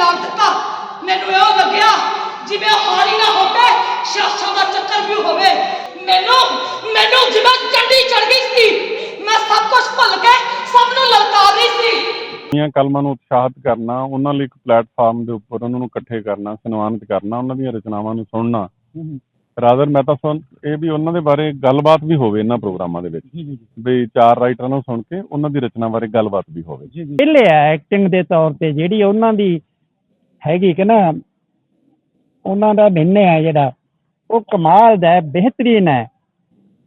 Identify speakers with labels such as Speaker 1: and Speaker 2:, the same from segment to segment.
Speaker 1: ਲਾ ਦਿੱਤਾ। ਮੈਨੂੰ ਇਹ ਲੱਗਿਆ ਜਿਵੇਂ ਹਾਰੀ ਨਾ ਹੋ ਕੇ ਸ਼ਾਸਨ ਦਾ ਚੱਕਰ ਵੀ ਹੋਵੇ। ਮੈਨੂੰ ਮੈਨੂੰ ਜਿਵੇਂ ਚੰਡੀ ਚੜ ਗਈ ਸੀ ਮੈਂ ਸਭ ਕੁਝ ਭੁੱਲ ਕੇ ਸਭ ਨੂੰ ਲਲਕਾਰ ਰਹੀ ਸੀ।
Speaker 2: ਦੀਆਂ ਕਲਮਾਂ ਨੂੰ ਉਤਸ਼ਾਹਿਤ ਕਰਨਾ ਉਹਨਾਂ ਲਈ ਇੱਕ ਪਲੇਟਫਾਰਮ ਦੇ ਉੱਪਰ ਉਹਨਾਂ ਨੂੰ ਇਕੱਠੇ ਕਰਨਾ ਸਨਮਾਨਿਤ ਕਰਨਾ ਉਹਨਾਂ ਦੀਆਂ ਰਚਨਾਵਾਂ ਨੂੰ ਸੁਣਨਾ। ਰਾਦਰ ਮੈਂ ਤਾਂ ਸੁਣ ਇਹ ਵੀ ਉਹਨਾਂ ਦੇ ਬਾਰੇ ਗੱਲਬਾਤ ਵੀ ਹੋਵੇ ਇਹਨਾਂ ਪ੍ਰੋਗਰਾਮਾਂ ਦੇ ਵਿੱਚ। ਵੀ ਚਾਰ ਰਾਈਟਰਾਂ ਨੂੰ ਸੁਣ ਕੇ ਉਹਨਾਂ ਦੀ ਰਚਨਾ ਬਾਰੇ ਗੱਲਬਾਤ ਵੀ ਹੋਵੇ।
Speaker 3: ਪਹਿਲੇ ਆ ਐਕਟਿੰਗ ਦੇ ਤੌਰ ਤੇ ਜਿਹੜੀ ਉਹਨਾਂ ਦੀ ਹੈਗੀ ਕਿ ਨਾ, ਉਹਨਾਂ ਦਾ ਅਭਿਨय ਹੈ ਜਿਹੜਾ, ਉਹ ਕਮਾਲ ਦਾ ਹੈ, ਬਿਹਤਰੀਨ ਹੈ।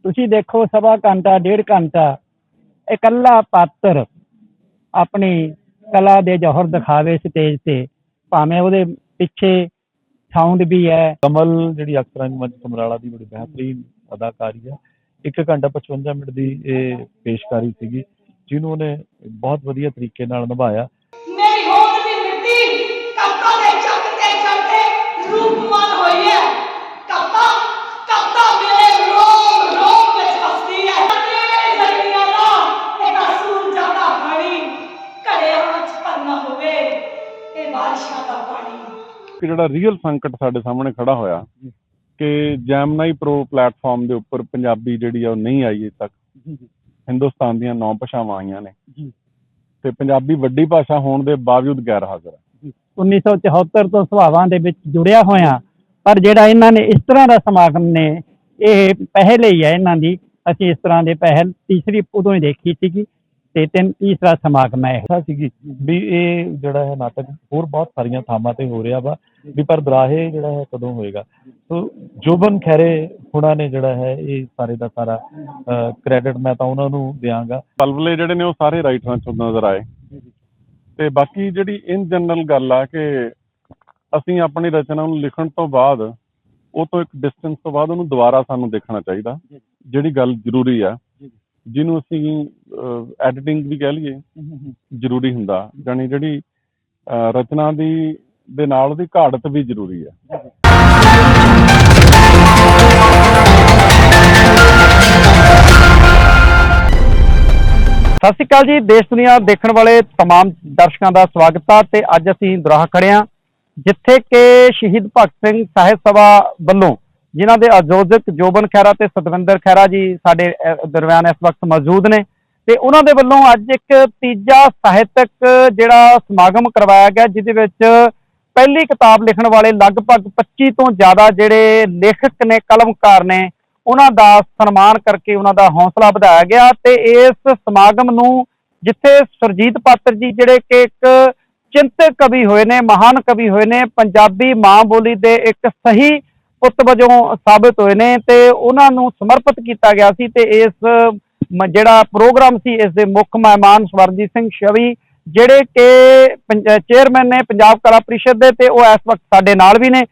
Speaker 3: ਤੁਸੀਂ ਦੇਖੋ ਸਵਾ ਘੰਟਾ, ਡੇਢ ਘੰਟਾ, ਇਕੱਲਾ ਪਾਤਰ ਆਪਣੀ ਕਲਾ ਦੇ ਜੋਹਰ ਦਿਖਾਵੇ ਸਟੇਜ ਤੇ। ਭਾਵੇਂ ਉਹਦੇ ਪਿੱਛੇ ਸਾਊਂਡ ਵੀ ਹੈ।
Speaker 4: ਕਮਲ ਜਿਹੜੀ ਅਕਸਰਾਂ ਦੀ ਮੰਚ ਸਮਰਾਲਾ ਦੀ ਬੜੀ ਬਿਹਤਰੀਨ ਅਦਾਕਾਰੀ ਹੈ। 1 ਘੰਟਾ 55 ਮਿੰਟ ਦੀ ਇਹ ਪੇਸ਼ਕਾਰੀ ਸੀਗੀ, ਜਿਹਨੂੰ ਉਹਨੇ ਬਹੁਤ ਵਧੀਆ ਤਰੀਕੇ ਨਾਲ ਨਿਭਾਇਆ।
Speaker 2: ਜਿਹੜਾ ਰੀਅਲ ਸੰਕਟ ਸਾਡੇ ਸਾਹਮਣੇ ਖੜਾ ਹੋਇਆ ਕਿ ਜੈਮਨਾਈ ਪ੍ਰੋ ਪਲੇਟਫਾਰਮ ਦੇ ਉੱਪਰ ਪੰਜਾਬੀ ਜਿਹੜੀ ਆ ਉਹ ਨਹੀਂ ਆਈ ਅਜੇ ਤੱਕ। ਹਿੰਦੁਸਤਾਨ ਦੀਆਂ ਨੌ ਭਾਸ਼ਾਵਾਂ ਆਈਆਂ ਨੇ। ਤੇ ਪੰਜਾਬੀ ਵੱਡੀ ਭਾਸ਼ਾ ਹੋਣ ਦੇ ਬਾਵਜੂਦ ਗੈਰ ਹਾਜ਼ਰ ਹੈ
Speaker 3: 1974 ਤੋਂ ਸੁਭਾਵਾਂ ਦੇ ਵਿੱਚ ਜੁੜਿਆ ਹੋਇਆ ਪਰ ਜਿਹੜਾ ਇਹਨਾਂ ਨੇ ਇਸ ਤਰ੍ਹਾਂ ਦਾ ਸਮਾਗਮ ਨੇ ਇਹ ਪਹਿਲੇ ਹੀ ਹੈ ਇਹਨਾਂ ਦੀ। ਅਸੀਂ ਇਸ ਤਰ੍ਹਾਂ ਦੇ ਪਹਿਲ ਤੀਸਰੀ ਉਦੋਂ ਹੀ ਦੇਖੀ ਸੀਗੀ। ਤੇ ਤਿੰਨ ਤੀਸਰਾ ਸਮਾਗਮ ਹੈ ਇਹ।
Speaker 4: ਸੀਗੀ ਵੀ ਇਹ ਜਿਹੜਾ ਹੈ ਨਾਟਕ ਹੋਰ ਬਹੁਤ ਸਾਰੀਆਂ ਥਾਵਾਂ ਤੇ ਹੋ ਰਿਹਾ ਵਾ ਵੀ ਪਰ ਦਰਾਹੇ ਜਿਹੜਾ ਹੈ ਕਦੋਂ ਹੋਏਗਾ। ਸੋ ਜੋਬਨ ਖੈਰੇ ਹੁਣਾਂ ਨੇ ਜਿਹੜਾ ਹੈ ਇਹ ਸਾਰੇ ਦਾ ਸਾਰਾ ਕ੍ਰੈਡਿਟ ਮੈਂ ਤਾਂ ਉਹਨਾਂ ਨੂੰ ਦਿਆਂਗਾ।
Speaker 2: ਪਲਵਲੇ ਜਿਹੜੇ ਨੇ ਉਹ ਸਾਰੇ ਰਾਈਟਰਾਂ ਚੋਂ ਨਜ਼ਰ ਆਏ। ਤੇ ਬਾਕੀ ਜਿਹੜੀ ਇਨ ਜਨਰਲ ਗੱਲ ਆ ਕਿ ਅਸੀਂ ਆਪਣੀ ਰਚਨਾ ਨੂੰ ਲਿਖਣ ਤੋਂ ਬਾਅਦ ਉਹ ਤੋਂ ਇੱਕ ਡਿਸਟੈਂਸ ਤੋਂ ਬਾਅਦ ਉਹਨੂੰ ਦੁਬਾਰਾ ਸਾਨੂੰ ਦੇਖਣਾ ਚਾਹੀਦਾ। ਜਿਹੜੀ ਗੱਲ ਜ਼ਰੂਰੀ ਆ। ਜਿਹਨੂੰ ਅਸੀਂ ਐਡੀਟਿੰਗ ਵੀ ਕਹਿ ਲਈਏ ਜ਼ਰੂਰੀ ਹੁੰਦਾ ਜਾਣੀ ਜਿਹੜੀ ਅਹ, ਰਚਨਾ ਦੀ ਦੇ ਨਾਲ ਉਹਦੀ ਘਾੜਤ ਵੀ ਜ਼ਰੂਰੀ ਹੈ
Speaker 3: ਸਤਿ ਸ਼੍ਰੀ ਅਕਾਲ ਜੀ ਦੇਸ਼ ਦੁਨੀਆ ਦੇਖਣ ਵਾਲੇ तमाम ਦਰਸ਼ਕਾਂ ਦਾ ਸਵਾਗਤ ਹੈ ਤੇ ਅੱਜ ਅਸੀਂ ਦੁਰਾਹਾ ਖੜੇ ਹਾਂ ਜਿੱਥੇ ਕਿ ਸ਼ਹੀਦ ਭਗਤ ਸਿੰਘ ਸਾਹਿਤ ਸਭਾ ਵੱਲੋਂ ਜਿਨ੍ਹਾਂ ਦੇ ਆਯੋਜਕ ਜੋਬਨ ਖੈਰਾ ਤੇ ਸਤਵਿੰਦਰ ਖੈਰਾ ਜੀ ਸਾਡੇ ਦਰਮਿਆਨ ਇਸ ਵਕਤ ਮੌਜੂਦ ਨੇ। ਤੇ ਉਹਨਾਂ ਦੇ ਵੱਲੋਂ ਅੱਜ ਇੱਕ ਤੀਜਾ ਸਾਹਿਤਕ ਜਿਹੜਾ ਸਮਾਗਮ ਕਰਵਾਇਆ ਗਿਆ, ਜਿਹਦੇ ਵਿੱਚ ਪਹਿਲੀ ਕਿਤਾਬ ਲਿਖਣ ਵਾਲੇ ਲਗਭਗ 25 ਤੋਂ ਜ਼ਿਆਦਾ ਜਿਹੜੇ ਲੇਖਕ ਨੇ, ਕਲਮਕਾਰ ਨੇ, ਉਹਨਾਂ ਦਾ ਸਨਮਾਨ ਕਰਕੇ ਉਹਨਾਂ ਦਾ ਹੌਸਲਾ ਵਧਾਇਆ ਗਿਆ। ਤੇ ਇਸ ਸਮਾਗਮ ਨੂੰ ਜਿੱਥੇ ਸੁਰਜੀਤ ਪਾਤਰ ਜੀ ਜਿਹੜੇ ਕਿ ਇੱਕ ਚਿੰਤਕ ਕਵੀ ਹੋਏ ਨੇ, ਮਹਾਨ ਕਵੀ ਹੋਏ ਨੇ, ਪੰਜਾਬੀ ਮਾਂ ਬੋਲੀ ਦੇ ਇੱਕ ਸਹੀ ਪੁੱਤ ਵਜੋਂ ਸਾਬਤ ਹੋਏ ਨੇ ਤੇ ਉਹਨਾਂ ਨੂੰ ਸਮਰਪਿਤ ਕੀਤਾ ਗਿਆ ਸੀ ਤੇ ਇਸ ਜਿਹੜਾ ਪ੍ਰੋਗਰਾਮ ਸੀ ਇਸ ਦੇ ਮੁੱਖ ਮਹਿਮਾਨ ਸਵਰਜੀਤ ਸਿੰਘ ਸ਼ਵੀ ਜਿਹੜੇ ਕਿ ਚੇਅਰਮੈਨ ਨੇ ਪੰਜਾਬ ਕਲਾ ਪਰਿਸ਼ਦ ਦੇ ਤੇ ਉਹ ਇਸ ਵਕਤ ਸਾਡੇ ਨਾਲ ਵੀ ਨੇ।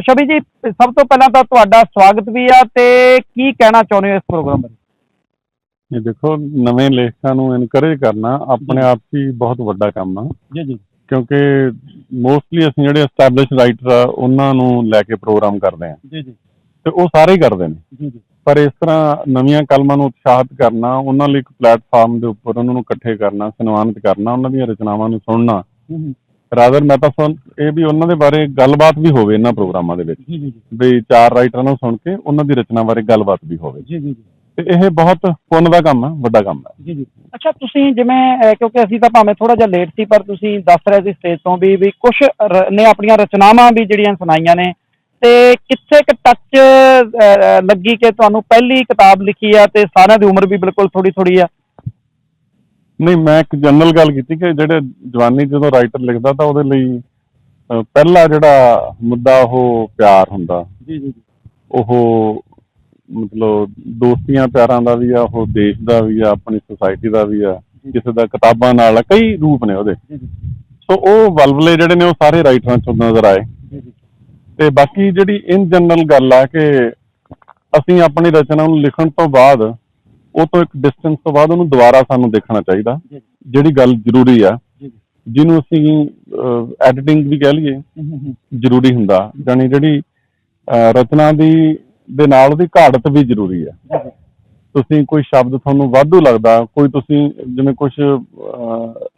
Speaker 3: ਸ਼ਵੀ ਜੀ ਸਭ ਤੋਂ ਪਹਿਲਾਂ ਤਾਂ ਤੁਹਾਡਾ ਸਵਾਗਤ ਵੀ ਆ ਤੇ ਕੀ ਕਹਿਣਾ ਚਾਹੁੰਦੇ ਹੋ ਇਸ ਪ੍ਰੋਗਰਾਮ ਬਾਰੇ?
Speaker 2: ਇਹ ਦੇਖੋ ਨਵੇਂ ਲੇਖਕਾਂ ਨੂੰ ਇਨਕਰੇਜ ਕਰਨਾ ਆਪਣੇ ਆਪ ਹੀ ਬਹੁਤ ਵੱਡਾ ਕੰਮ ਆ।
Speaker 3: ਜੀ ਜੀ।
Speaker 2: ਕਿਉਂਕਿ ਮੋਸਟਲੀ ਅਸੀਂ ਜਿਹੜੇ ਐਸਟੈਬਲਿਸ਼ ਰਾਈਟਰ ਆ ਉਹਨਾਂ ਨੂੰ ਲੈ ਕੇ ਪ੍ਰੋਗਰਾਮ ਕਰਦੇ ਆ।
Speaker 3: ਜੀ ਜੀ।
Speaker 2: ਤੇ ਉਹ ਸਾਰੇ ਹੀ ਕਰਦੇ ਨੇ।
Speaker 3: ਜੀ ਜੀ।
Speaker 2: ਪਰ ਇਸ ਤਰ੍ਹਾਂ ਨਵੀਆਂ ਕਲਮਾਂ ਨੂੰ ਉਤਸ਼ਾਹਿਤ ਕਰਨਾ ਉਹਨਾਂ ਲਈ ਇੱਕ ਪਲੇਟਫਾਰਮ ਦੇ ਉੱਪਰ ਉਹਨਾਂ ਨੂੰ ਇਕੱਠੇ ਕਰਨਾ ਸਨਮਾਨਿਤ ਕਰਨਾ ਉਹਨਾਂ ਦੀਆਂ ਰਚਨਾਵਾਂ ਨੂੰ ਸੁਣਨਾ। ਰਾਦਰ ਮੈਂ ਤਾਂ ਸੁਣ ਇਹ ਵੀ ਉਹਨਾਂ ਦੇ ਬਾਰੇ ਗੱਲਬਾਤ ਵੀ ਹੋਵੇ ਇਹਨਾਂ ਪ੍ਰੋਗਰਾਮਾਂ ਦੇ ਵਿੱਚ।
Speaker 3: ਜੀ ਜੀ
Speaker 2: ਵੀ ਚਾਰ ਰਾਈਟਰਾਂ ਨੂੰ ਸੁਣ ਕੇ ਉਹਨਾਂ ਦੀ ਰਚਨਾ ਬਾਰੇ ਗੱਲਬਾਤ ਵੀ ਹੋਵੇ।
Speaker 3: ਜੀ ਜੀ।
Speaker 2: ਤੇ ਇਹ ਬਹੁਤ ਪੁੰਨ ਦਾ ਕੰਮ ਹੈ ਵੱਡਾ ਕੰਮ ਹੈ।
Speaker 3: ਜੀ ਜੀ। ਅੱਛਾ ਤੁਸੀਂ ਜਿਵੇਂ ਕਿਉਂਕਿ ਅਸੀਂ ਤਾਂ ਭਾਵੇਂ ਥੋੜਾ ਜਿਹਾ ਲੇਟ ਸੀ ਪਰ ਤੁਸੀਂ ਦੱਸ ਰਹੇ ਸੀ ਸਟੇਜ ਤੋਂ ਵੀ ਵੀ ਕੁਝ ਨੇ ਆਪਣੀਆਂ ਰਚਨਾਵਾਂ ਵੀ ਜਿਹੜੀਆਂ ਸੁਣਾਈਆਂ ਨੇ। ਤੇ ਕਿੱਥੇ ਕੁ ਟੱਚ ਲੱਗੀ ਕਿ ਤੁਹਾਨੂੰ ਪਹਿਲੀ ਕਿਤਾਬ ਲਿਖੀ ਆ ਤੇ ਸਾਰਿਆਂ ਦੀ ਉਮਰ ਵੀ ਬਿਲਕੁਲ ਥੋੜੀ ਥੋੜੀ ਆ?
Speaker 2: ਨਹੀਂ ਮੈਂ ਇੱਕ ਜਨਰਲ ਗੱਲ ਕੀਤੀ ਕਿ ਜਿਹੜੇ ਜਵਾਨੀ ਜਦੋਂ ਰਾਈਟਰ ਲਿਖਦਾ ਤਾਂ ਉਹਦੇ ਲਈ ਪਹਿਲਾ ਜਿਹੜਾ ਮੁੱਦਾ ਉਹ ਪਿਆਰ ਹੁੰਦਾ।
Speaker 3: ਜੀ ਜੀ।
Speaker 2: ਉਹ ਮਤਲਬ ਦੋਸਤੀਆਂ ਪਿਆਰਾਂ ਦਾ ਵੀ ਆ ਉਹ ਦੇਸ਼ ਦਾ ਵੀ ਆ ਆਪਣੀ ਸੁਸਾਇਟੀ ਦਾ ਵੀ ਆ ਕਿਸੇ ਦਾ ਕਿਤਾਬਾਂ ਨਾਲ ਆ, ਕਈ ਰੂਪ ਨੇ ਉਹਦੇ। ਸੋ ਉਹ ਵਲਵਲੇ ਜਿਹੜੇ ਨੇ ਉਹ ਸਾਰੇ ਰਾਈਟਰਾਂ ਚੋਂ ਨਜ਼ਰ ਆਏ। ਤੇ ਬਾਕੀ ਜਿਹੜੀ ਇਨ ਜਨਰਲ ਗੱਲ ਆ ਕਿ ਅਸੀਂ ਆਪਣੀ ਰਚਨਾ ਨੂੰ ਲਿਖਣ ਤੋਂ ਬਾਅਦ ਉਹ ਤੋਂ ਇੱਕ ਡਿਸਟੈਂਸ ਤੋਂ ਬਾਅਦ ਉਹਨੂੰ ਦੁਬਾਰਾ ਸਾਨੂੰ ਦੇਖਣਾ ਚਾਹੀਦਾ। ਜਿਹੜੀ ਗੱਲ ਜ਼ਰੂਰੀ ਆ। ਜਿਹਨੂੰ ਅਸੀਂ ਐਡੀਟਿੰਗ ਵੀ ਕਹਿ ਲਈਏ ਜ਼ਰੂਰੀ ਹੁੰਦਾ। ਜਾਣੀ ਜਿਹੜੀ ਰਚਨਾ ਦੀ ਦੇ ਨਾਲ ਉਹਦੀ ਘਾੜਤ ਵੀ ਜ਼ਰੂਰੀ ਹੈ ਤੁਸੀਂ ਕੋਈ ਸ਼ਬਦ ਤੁਹਾਨੂੰ ਵਾਧੂ ਲੱਗਦਾ ਕੋਈ ਤੁਸੀਂ ਜਿਵੇਂ ਕੁਝ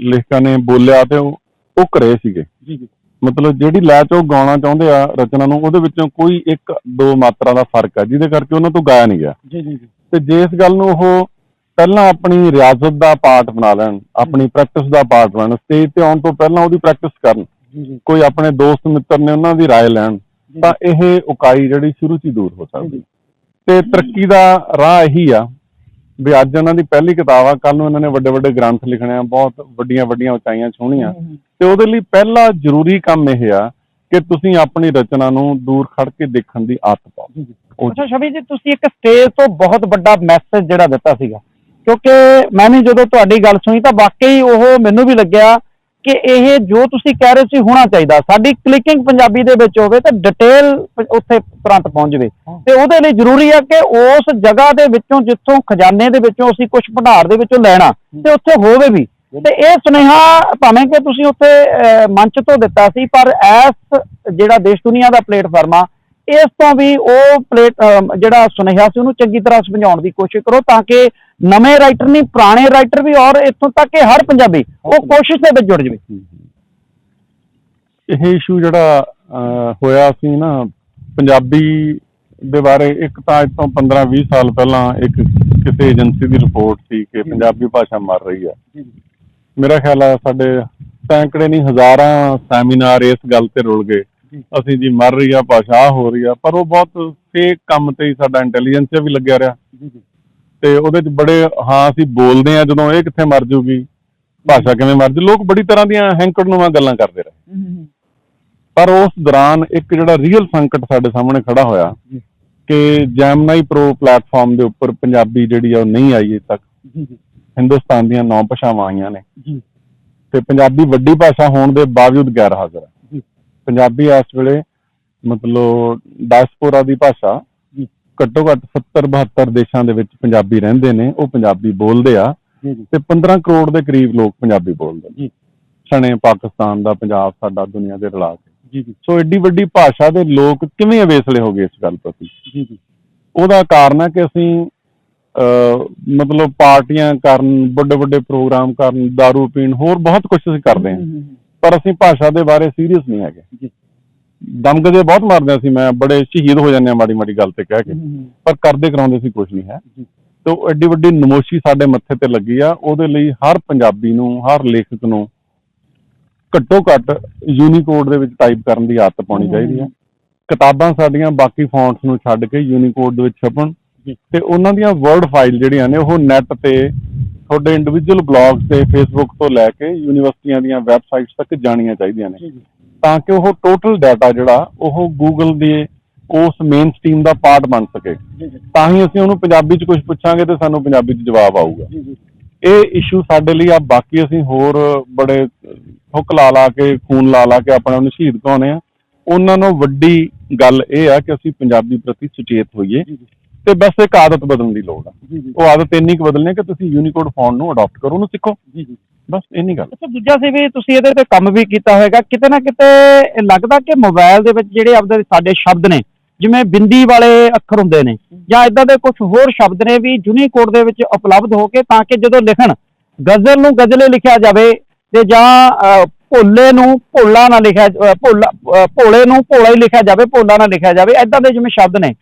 Speaker 2: ਲੇਖਕਾਂ ਨੇ ਬੋਲਿਆ ਤੇ ਉਹ ਉਹ ਘਰੇ ਸੀਗੇ
Speaker 3: ਜੀ ਜੀ
Speaker 2: ਮਤਲਬ ਜਿਹੜੀ ਲੈਚ ਉਹ ਗਾਉਣਾ ਚਾਹੁੰਦੇ ਆ ਰਚਨਾ ਨੂੰ ਉਹਦੇ ਵਿੱਚੋਂ ਕੋਈ ਇੱਕ ਦੋ ਮਾਤਰਾ ਦਾ ਫਰਕ ਆ ਜਿਹਦੇ ਕਰਕੇ ਉਹਨਾਂ ਤੋਂ ਗਾਇਆ ਨਹੀਂ ਗਿਆ
Speaker 3: ਜੀ ਜੀ ਜੀ
Speaker 2: ਤੇ ਜੇ ਇਸ ਗੱਲ ਨੂੰ ਉਹ ਪਹਿਲਾਂ ਆਪਣੀ ਰਿਆਜ਼ਤ ਦਾ ਪਾਰਟ ਬਣਾ ਲੈਣ ਆਪਣੀ ਪ੍ਰੈਕਟਿਸ ਦਾ ਪਾਰਟ ਬਣਨ ਸਟੇਜ ਤੇ ਆਉਣ ਤੋਂ ਪਹਿਲਾਂ ਉਹਦੀ ਪ੍ਰੈਕਟਿਸ ਕਰਨ
Speaker 3: ਜੀ ਜੀ
Speaker 2: ਕੋਈ ਆਪਣੇ ਦੋਸਤ ਮਿੱਤਰ ਨੇ ਉਹਨਾਂ ਦੀ رائے ਲੈਣ ਤਾਂ ਇਹ ਉਕਾਈ ਜਿਹੜੀ ਸ਼ੁਰੂ ਚ ਹੀ ਦੂਰ ਹੋ ਸਕਦੀ। ਤੇ ਤਰੱਕੀ ਦਾ ਰਾਹ ਇਹੀ ਆ ਵੀ ਅੱਜ ਉਹਨਾਂ ਦੀ ਪਹਿਲੀ ਕਿਤਾਬ ਆ ਕੱਲ ਨੂੰ ਇਹਨਾਂ ਨੇ ਵੱਡੇ ਵੱਡੇ ਗ੍ਰੰਥ ਲਿਖਣੇ ਆ ਬਹੁਤ ਵੱਡੀਆਂ ਵੱਡੀਆਂ ਉਚਾਈਆਂ ਛੂਹਣੀਆਂ। ਤੇ ਉਹਦੇ ਲਈ ਪਹਿਲਾ ਜ਼ਰੂਰੀ ਕੰਮ ਇਹ ਆ ਕਿ ਤੁਸੀਂ ਆਪਣੀ ਰਚਨਾ ਨੂੰ ਦੂਰ ਖੜ ਕੇ ਦੇਖਣ ਦੀ ਆਦਤ ਪਾਓ।
Speaker 3: ਅੱਛਾ ਸ਼ਬੀ ਜੀ ਤੁਸੀਂ ਇੱਕ ਸਟੇਜ ਤੋਂ ਬਹੁਤ ਵੱਡਾ ਮੈਸੇਜ ਜਿਹੜਾ ਦਿੱਤਾ ਸੀਗਾ। ਕਿਉਂਕਿ ਮੈਂ ਵੀ ਜਦੋਂ ਤੁਹਾਡੀ ਗੱਲ ਸੁਣੀ ਤਾਂ ਵਾਕਈ ਉਹ ਮੈਨੂੰ ਵੀ ਲੱਗਿਆ ਕਿ ਇਹ ਜੋ ਤੁਸੀਂ ਕਹਿ ਰਹੇ ਸੀ ਹੋਣਾ ਚਾਹੀਦਾ ਸਾਡੀ ਕਲਿੱਕਿੰਗ ਪੰਜਾਬੀ ਦੇ ਵਿੱਚ ਹੋਵੇ ਤਾਂ ਡਿਟੇਲ ਉੱਥੇ ਤੁਰੰਤ ਪਹੁੰਚ ਜਾਵੇ। ਤੇ ਉਹਦੇ ਲਈ ਜ਼ਰੂਰੀ ਹੈ ਕਿ ਉਸ ਜਗ੍ਹਾ ਦੇ ਵਿੱਚੋਂ ਜਿੱਥੋਂ ਖਜ਼ਾਨੇ ਦੇ ਵਿੱਚੋਂ ਅਸੀਂ ਕੁਝ ਭੰਡਾਰ ਦੇ ਵਿੱਚੋਂ ਲੈਣਾ ਤੇ ਉੱਥੇ ਹੋਵੇ ਵੀ। ਤੇ ਇਹ ਸੁਨੇਹਾ ਭਾਵੇਂ ਕਿ ਤੁਸੀਂ ਉੱਥੇ ਮੰਚ ਤੋਂ ਦਿੱਤਾ ਸੀ ਪਰ ਇਸ ਜਿਹੜਾ ਦੇਸ਼ ਦੁਨੀਆ ਦਾ ਪਲੇਟਫਾਰਮ ਆ ਇਸ ਤੋਂ ਵੀ ਉਹ ਪਲੇਟ ਜਿਹੜਾ ਸੁਨੇਹਾ ਸੀ ਉਹਨੂੰ ਚੰਗੀ ਤਰ੍ਹਾਂ ਸਮਝਾਉਣ ਦੀ ਕੋਸ਼ਿਸ਼ ਕਰੋ ਤਾਂ ਕਿ ਨਵੇਂ ਰਾਈਟਰ ਨਹੀਂ ਪੁਰਾਣੇ ਰਾਈਟਰ ਵੀ ਔਰ ਇੱਥੋਂ ਤੱਕ ਕਿ ਹਰ ਪੰਜਾਬੀ ਉਹ ਕੋਸ਼ਿਸ਼ ਦੇ ਵਿੱਚ ਜੁੜ ਜਾਵੇ।
Speaker 2: ਇਹ ਇਸ਼ੂ ਜਿਹੜਾ ਹੋਇਆ ਸੀ ਨਾ ਪੰਜਾਬੀ ਦੇ ਬਾਰੇ ਇੱਕ ਤਾਂ ਅੱਜ ਤੋਂ 15-20 ਸਾਲ ਪਹਿਲਾਂ ਇੱਕ ਕਿਸੇ ਏਜੰਸੀ ਦੀ ਰਿਪੋਰਟ ਸੀ ਕਿ ਪੰਜਾਬੀ ਭਾਸ਼ਾ ਮਰ ਰਹੀ ਹੈ। ਮੇਰਾ ਖਿਆਲ ਆ ਸਾਡੇ ਸੈਂਕੜੇ ਨਹੀਂ ਹਜ਼ਾਰਾਂ ਸੈਮੀਨਾਰ ਇਸ ਗੱਲ ਤੇ ਰੁਲ ਗਏ। ਅਸੀਂ ਜੀ ਮਰ ਰਹੀ ਆ ਭਾਸ਼ਾ ਹੋ ਰਹੀ ਆ ਪਰ ਉਹ ਬਹੁਤ ਫੇਕ ਕੰਮ ਤੇ ਹੀ ਸਾਡਾ ਇੰਟੈਲੀਜੈਂਸ ਵੀ ਲੱਗਿਆ ਰਿਹਾ। ਤੇ ਉਹਦੇ ਚ ਬੜੇ ਹਾਂ ਅਸੀਂ ਬੋਲਦੇ ਆ ਜਦੋਂ ਇਹ ਕਿੱਥੇ ਮਰ ਜੂਗੀ ਭਾਸ਼ਾ ਕਿਵੇਂ ਮਰ ਜੂ ਲੋਕ ਬੜੀ ਤਰ੍ਹਾਂ ਦੀਆਂ ਹੈਂਕੜਨੂਆਂ ਗੱਲਾਂ ਕਰਦੇ ਰਹੇ। ਪਰ ਉਸ ਦੌਰਾਨ ਇੱਕ ਜਿਹੜਾ ਰੀਅਲ ਸੰਕਟ ਸਾਡੇ ਸਾਹਮਣੇ ਖੜਾ ਹੋਇਆ ਕਿ ਜੈਮਨਾਈ ਪ੍ਰੋ ਪਲੇਟਫਾਰਮ ਦੇ ਉੱਪਰ ਪੰਜਾਬੀ ਜਿਹੜੀ ਆ ਉਹ ਨਹੀਂ ਆਈ ਅਜੇ ਤੱਕ। ਹਿੰਦੁਸਤਾਨ ਦੀਆਂ ਨੌ ਭਾਸ਼ਾਵਾਂ ਆਈਆਂ ਨੇ। ਤੇ ਪੰਜਾਬੀ ਵੱਡੀ ਭਾਸ਼ਾ ਹੋਣ ਦੇ ਬਾਵਜੂਦ ਗੈਰ ਹਾਜ਼ਰ ਹੈ। ਪੰਜਾਬੀ ਇਸ ਵੇਲੇ ਮਤਲਬ ਡਾਇਸਪੋਰਾ ਦੀ ਭਾਸ਼ਾ ਘੱਟੋ ਘੱਟ 70 72 ਦੇਸ਼ਾਂ ਦੇ ਵਿੱਚ ਪੰਜਾਬੀ ਰਹਿੰਦੇ ਨੇ ਉਹ ਪੰਜਾਬੀ ਬੋਲਦੇ ਆ ਤੇ 15 ਕਰੋੜ ਦੇ ਕਰੀਬ ਲੋਕ ਪੰਜਾਬੀ ਬੋਲਦੇ ਨੇ। ਸਣੇ ਪਾਕਿਸਤਾਨ ਦਾ ਪੰਜਾਬ ਸਾਡਾ ਦੁਨੀਆ ਦੇ ਰਲਾ ਕੇ
Speaker 3: ਜੀ ਜੀ।
Speaker 2: ਸੋ ਐਡੀ ਵੱਡੀ ਭਾਸ਼ਾ ਦੇ ਲੋਕ ਕਿਵੇਂ ਅਵੇਸਲੇ ਹੋ ਗਏ ਇਸ ਗੱਲ ਪ੍ਰਤੀ?
Speaker 3: ਜੀ ਜੀ।
Speaker 2: ਉਹਦਾ ਕਾਰਨ ਹੈ ਕਿ ਅਸੀਂ ਮਤਲਬ ਪਾਰਟੀਆਂ ਕਰਨ ਵੱਡੇ ਵੱਡੇ ਪ੍ਰੋਗਰਾਮ ਕਰਨ दारू ਪੀਣ ਹੋਰ ਬਹੁਤ ਕੁਝ ਅਸੀਂ ਕਰਦੇ ਹਾਂ। ਪਰ ਅਸੀਂ ਭਾਸ਼ਾ ਦੇ ਬਾਰੇ ਸੀਰੀਅਸ ਨਹੀਂ ਹੈਗੇ।
Speaker 3: ਜੀ।
Speaker 2: ਦਮਗਜੇ ਬਹੁਤ ਮਾਰਦੇ ਸੀ ਮੈਂ ਬੜੇ ਸ਼ਹੀਦ ਹੋ ਜਾਂਦੇ ਆ ਮਾੜੀ ਮਾੜੀ ਗੱਲ ਤੇ ਕਹਿ ਕੇ। ਪਰ ਕਰਦੇ ਕਰਾਉਂਦੇ ਸੀ ਕੁਝ ਨਹੀਂ ਹੈ। ਤੇ ਐਡੀ ਵੱਡੀ ਨਮੋਸ਼ੀ ਸਾਡੇ ਮੱਥੇ ਤੇ ਲੱਗੀ ਆ ਉਹਦੇ ਲਈ ਹਰ ਪੰਜਾਬੀ ਨੂੰ ਹਰ ਲੇਖਕ ਨੂੰ ਘੱਟੋ ਘੱਟ ਯੂਨੀਕੋਡ ਦੇ ਵਿੱਚ ਟਾਈਪ ਕਰਨ ਦੀ ਆਦਤ ਪਾਉਣੀ ਚਾਹੀਦੀ ਹੈ। ਕਿਤਾਬਾਂ ਸਾਡੀਆਂ ਬਾਕੀ ਫੌਂਟਸ ਨੂੰ ਛੱਡ ਕੇ ਯੂਨੀਕੋਡ ਦੇ ਵਿੱਚ ਛਪਣ। ਤੇ ਉਹਨਾਂ ਦੀਆਂ ਵਰਡ ਫਾਈਲ ਜਿਹੜੀਆਂ ਨੇ ਉਹ ਨੈਟ ਤੇ ਤੁਹਾਡੇ ਇੰਡੀਵਿਜੂਅਲ ਬਲੌਗਸ ਤੇ ਫੇਸਬੁੱਕ ਤੋਂ ਲੈ ਕੇ ਯੂਨੀਵਰਸਿਟੀਆਂ ਦੀਆਂ ਵੈਬਸਾਈਟਸ ਤੱਕ ਜਾਣੀਆਂ ਚਾਹੀਦੀਆਂ ਨੇ। ਤਾਂ ਕਿ ਉਹ ਟੋਟਲ ਡਾਟਾ ਜਿਹੜਾ ਉਹ ਗੂਗਲ ਦੇ ਉਸ ਮੇਨ ਸਟ੍ਰੀਮ ਦਾ ਪਾਰਟ ਬਣ ਸਕੇ। ਤਾਂ ਹੀ ਅਸੀਂ ਉਹਨੂੰ ਪੰਜਾਬੀ 'ਚ ਕੁਝ ਪੁੱਛਾਂਗੇ ਤੇ ਸਾਨੂੰ ਪੰਜਾਬੀ 'ਚ ਜਵਾਬ ਆਊਗਾ। ਇਹ ਇਸ਼ੂ ਸਾਡੇ ਲਈ ਆ ਬਾਕੀ ਅਸੀਂ ਹੋਰ ਬੜੇ ਹੁੱਕ ਲਾ ਲਾ ਕੇ ਖੂਨ ਲਾ ਲਾ ਕੇ ਆਪਣੇ ਨੂੰ ਸ਼ਹੀਦ ਕਹਾਉਂਦੇ ਆ। ਉਹਨਾਂ ਨੂੰ ਵੱਡੀ ਗੱਲ ਇਹ ਆ ਕਿ ਅਸੀਂ ਪੰਜਾਬੀ ਪ੍ਰਤੀ ਸੁਚੇਤ ਹੋਈਏ ਤੇ ਬਸ ਇੱਕ ਆਦਤ ਬਦਲਣ ਦੀ ਲੋੜ ਆ। ਉਹ ਆਦਤ ਇੰਨੀ ਕੁ ਬਦਲਣੀ ਹੈ ਕਿ ਤੁਸੀਂ ਯੂਨੀਕੋਡ ਫੌਂਟ ਨੂੰ ਅਡਾਪਟ ਕਰੋ ਉਹਨੂੰ ਸਿੱਖੋ। ਬਸ ਇੰਨੀ ਗੱਲ।
Speaker 3: ਅੱਛਾ, ਦੂਜਾ ਸੀ ਵੀ ਤੁਸੀਂ ਇਹਦੇ ਤੇ ਕੰਮ ਵੀ ਕੀਤਾ ਹੋਵੇਗਾ ਕਿਤੇ ਨਾ ਕਿਤੇ ਇਹ ਲੱਗਦਾ ਕਿ ਮੋਬਾਈਲ ਦੇ ਵਿੱਚ ਜਿਹੜੇ ਆਪਦੇ ਸਾਡੇ ਸ਼ਬਦ ਨੇ, ਜਿਵੇਂ ਬਿੰਦੀ ਵਾਲੇ ਅੱਖਰ ਹੁੰਦੇ ਨੇ, ਜਾਂ ਇਦਾਂ ਦੇ ਕੁਝ ਹੋਰ ਸ਼ਬਦ ਨੇ ਵੀ ਯੂਨੀਕੋਡ ਦੇ ਵਿੱਚ ਉਪਲਬਧ ਹੋ ਕੇ ਤਾਂ ਕਿ ਜਦੋਂ ਲਿਖਣ, ਗਜ਼ਲ ਨੂੰ ਗਜ਼ਲੇ ਲਿਖਿਆ ਜਾਵੇ ਤੇ ਜਾਂ ਭੋਲੇ ਨੂੰ ਭੋਲਾ ਨਾ ਲਿਖਿਆ ਭੋਲਾ ਭੋਲੇ ਨੂੰ ਭੋਲਾ ਹੀ ਲਿਖਿਆ ਜਾਵੇ, ਭੋਲਾ ਨਾ ਲਿਖਿਆ ਜਾਵੇ ਇਦਾਂ ਦੇ ਜਿਵੇਂ ਸ਼ਬਦ ਨੇ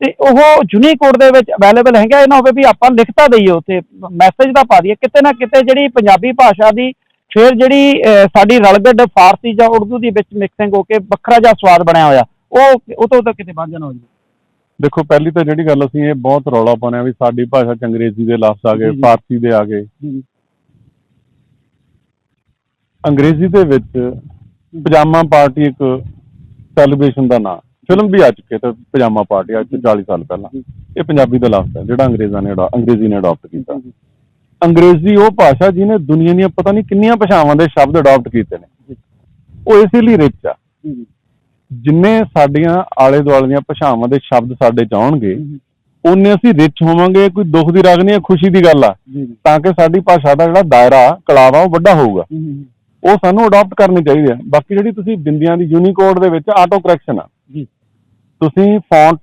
Speaker 3: ਤੇ ਉਹ ਯੂਨੀਕੋਡ ਦੇ ਵਿੱਚ ਅਵੇਲੇਬਲ ਹੈਗਾ ਇਹ ਨਾ ਹੋਵੇ ਵੀ ਆਪਾਂ ਲਿਖਤਾ ਦਈਏ ਉੱਥੇ ਮੈਸੇਜ ਦਾ ਪਾ ਦਈਏ। ਕਿਤੇ ਨਾ ਕਿਤੇ ਜਿਹੜੀ ਪੰਜਾਬੀ ਭਾਸ਼ਾ ਦੀ ਫਿਰ ਜਿਹੜੀ ਸਾਡੀ ਰਲਗੱਡ ਫਾਰਸੀ ਜਾਂ ਉਰਦੂ ਦੀ ਵਿੱਚ ਮਿਕਸਿੰਗ ਹੋ ਕੇ ਵੱਖਰਾ ਜਿਹਾ ਸਵਾਦ ਬਣਿਆ ਹੋਇਆ। ਉਹ ਉਹ ਤੋਂ ਤਾਂ ਕਿਤੇ ਵੱਧ ਜਾਣਾ ਹੋ ਜੀ।
Speaker 2: ਦੇਖੋ ਪਹਿਲੀ ਤਾਂ ਜਿਹੜੀ ਗੱਲ ਅਸੀਂ ਇਹ ਬਹੁਤ ਰੌਲਾ ਪਾਉਂਦੇ ਆ ਵੀ ਸਾਡੀ ਭਾਸ਼ਾ ਚ ਅੰਗਰੇਜ਼ੀ ਦੇ ਲਫ਼ਜ਼ ਆ ਗਏ। ਫਾਰਸੀ ਦੇ ਆ ਗਏ। ਅੰਗਰੇਜ਼ੀ ਦੇ ਵਿੱਚ ਪਜਾਮਾ ਪਾਰਟੀ ਇੱਕ ਸੈਲੀਬ੍ਰੇਸ਼ਨ ਦਾ ਨਾਮ ਫਿਲਮ ਵੀ ਆ ਚੁੱਕੀ ਤੇ ਪਜਾਮਾ ਪਾਰਟੀ ਅੱਜ ਤੋਂ 40 ਸਾਲ ਪਹਿਲਾਂ। ਇਹ ਪੰਜਾਬੀ ਦਾ ਲਫ਼ਜ਼ ਹੈ ਜਿਹੜਾ ਅੰਗਰੇਜ਼ਾਂ ਨੇ ਅੰਗਰੇਜ਼ੀ ਨੇ ਅਡਾਪਟ ਕੀਤਾ। ਅੰਗਰੇਜ਼ੀ ਉਹ ਭਾਸ਼ਾ ਜਿਹਨੇ ਦੁਨੀਆ ਦੀਆਂ ਪਤਾ ਨਹੀਂ ਕਿੰਨੀਆਂ ਭਾਸ਼ਾਵਾਂ ਦੇ ਸ਼ਬਦ ਅਡਾਪਟ ਕੀਤੇ ਨੇ। ਉਹ ਇਸੇ ਲਈ ਰਿਚ ਆ। ਜਿੰਨੇ ਸਾਡੀਆਂ ਆਲੇ ਦੁਆਲੇ ਦੀਆਂ ਭਾਸ਼ਾਵਾਂ ਦੇ ਸ਼ਬਦ ਸਾਡੇ ਚ ਆਉਣਗੇ ਉਨੇ ਅਸੀਂ ਰਿਚ ਹੋਵਾਂਗੇ ਕੋਈ ਦੁੱਖ ਦੀ ਰਾਗ ਨਹੀਂ ਹੈ ਖੁਸ਼ੀ ਦੀ ਗੱਲ ਆ। ਤਾਂ ਕਿ ਸਾਡੀ ਭਾਸ਼ਾ ਦਾ ਜਿਹੜਾ ਦਾਇਰਾ ਕਲਾਵਾ ਉਹ ਵੱਡਾ ਹੋਊਗਾ। ਉਹ ਸਾਨੂੰ ਅਡਾਪਟ ਕਰਨੀ ਚਾਹੀਦੀ ਹੈ। ਬਾਕੀ ਜਿਹੜੀ ਤੁਸੀਂ ਬਿੰਦੀਆਂ ਦੀ ਯੂਨੀਕੋਡ ਦੇ ਵਿੱਚ ਆਟੋ ਕਰੈਕਸ਼ਨ ਆ
Speaker 3: ਜੀ।
Speaker 2: ਤੁਸੀਂ ਫੌਂਟ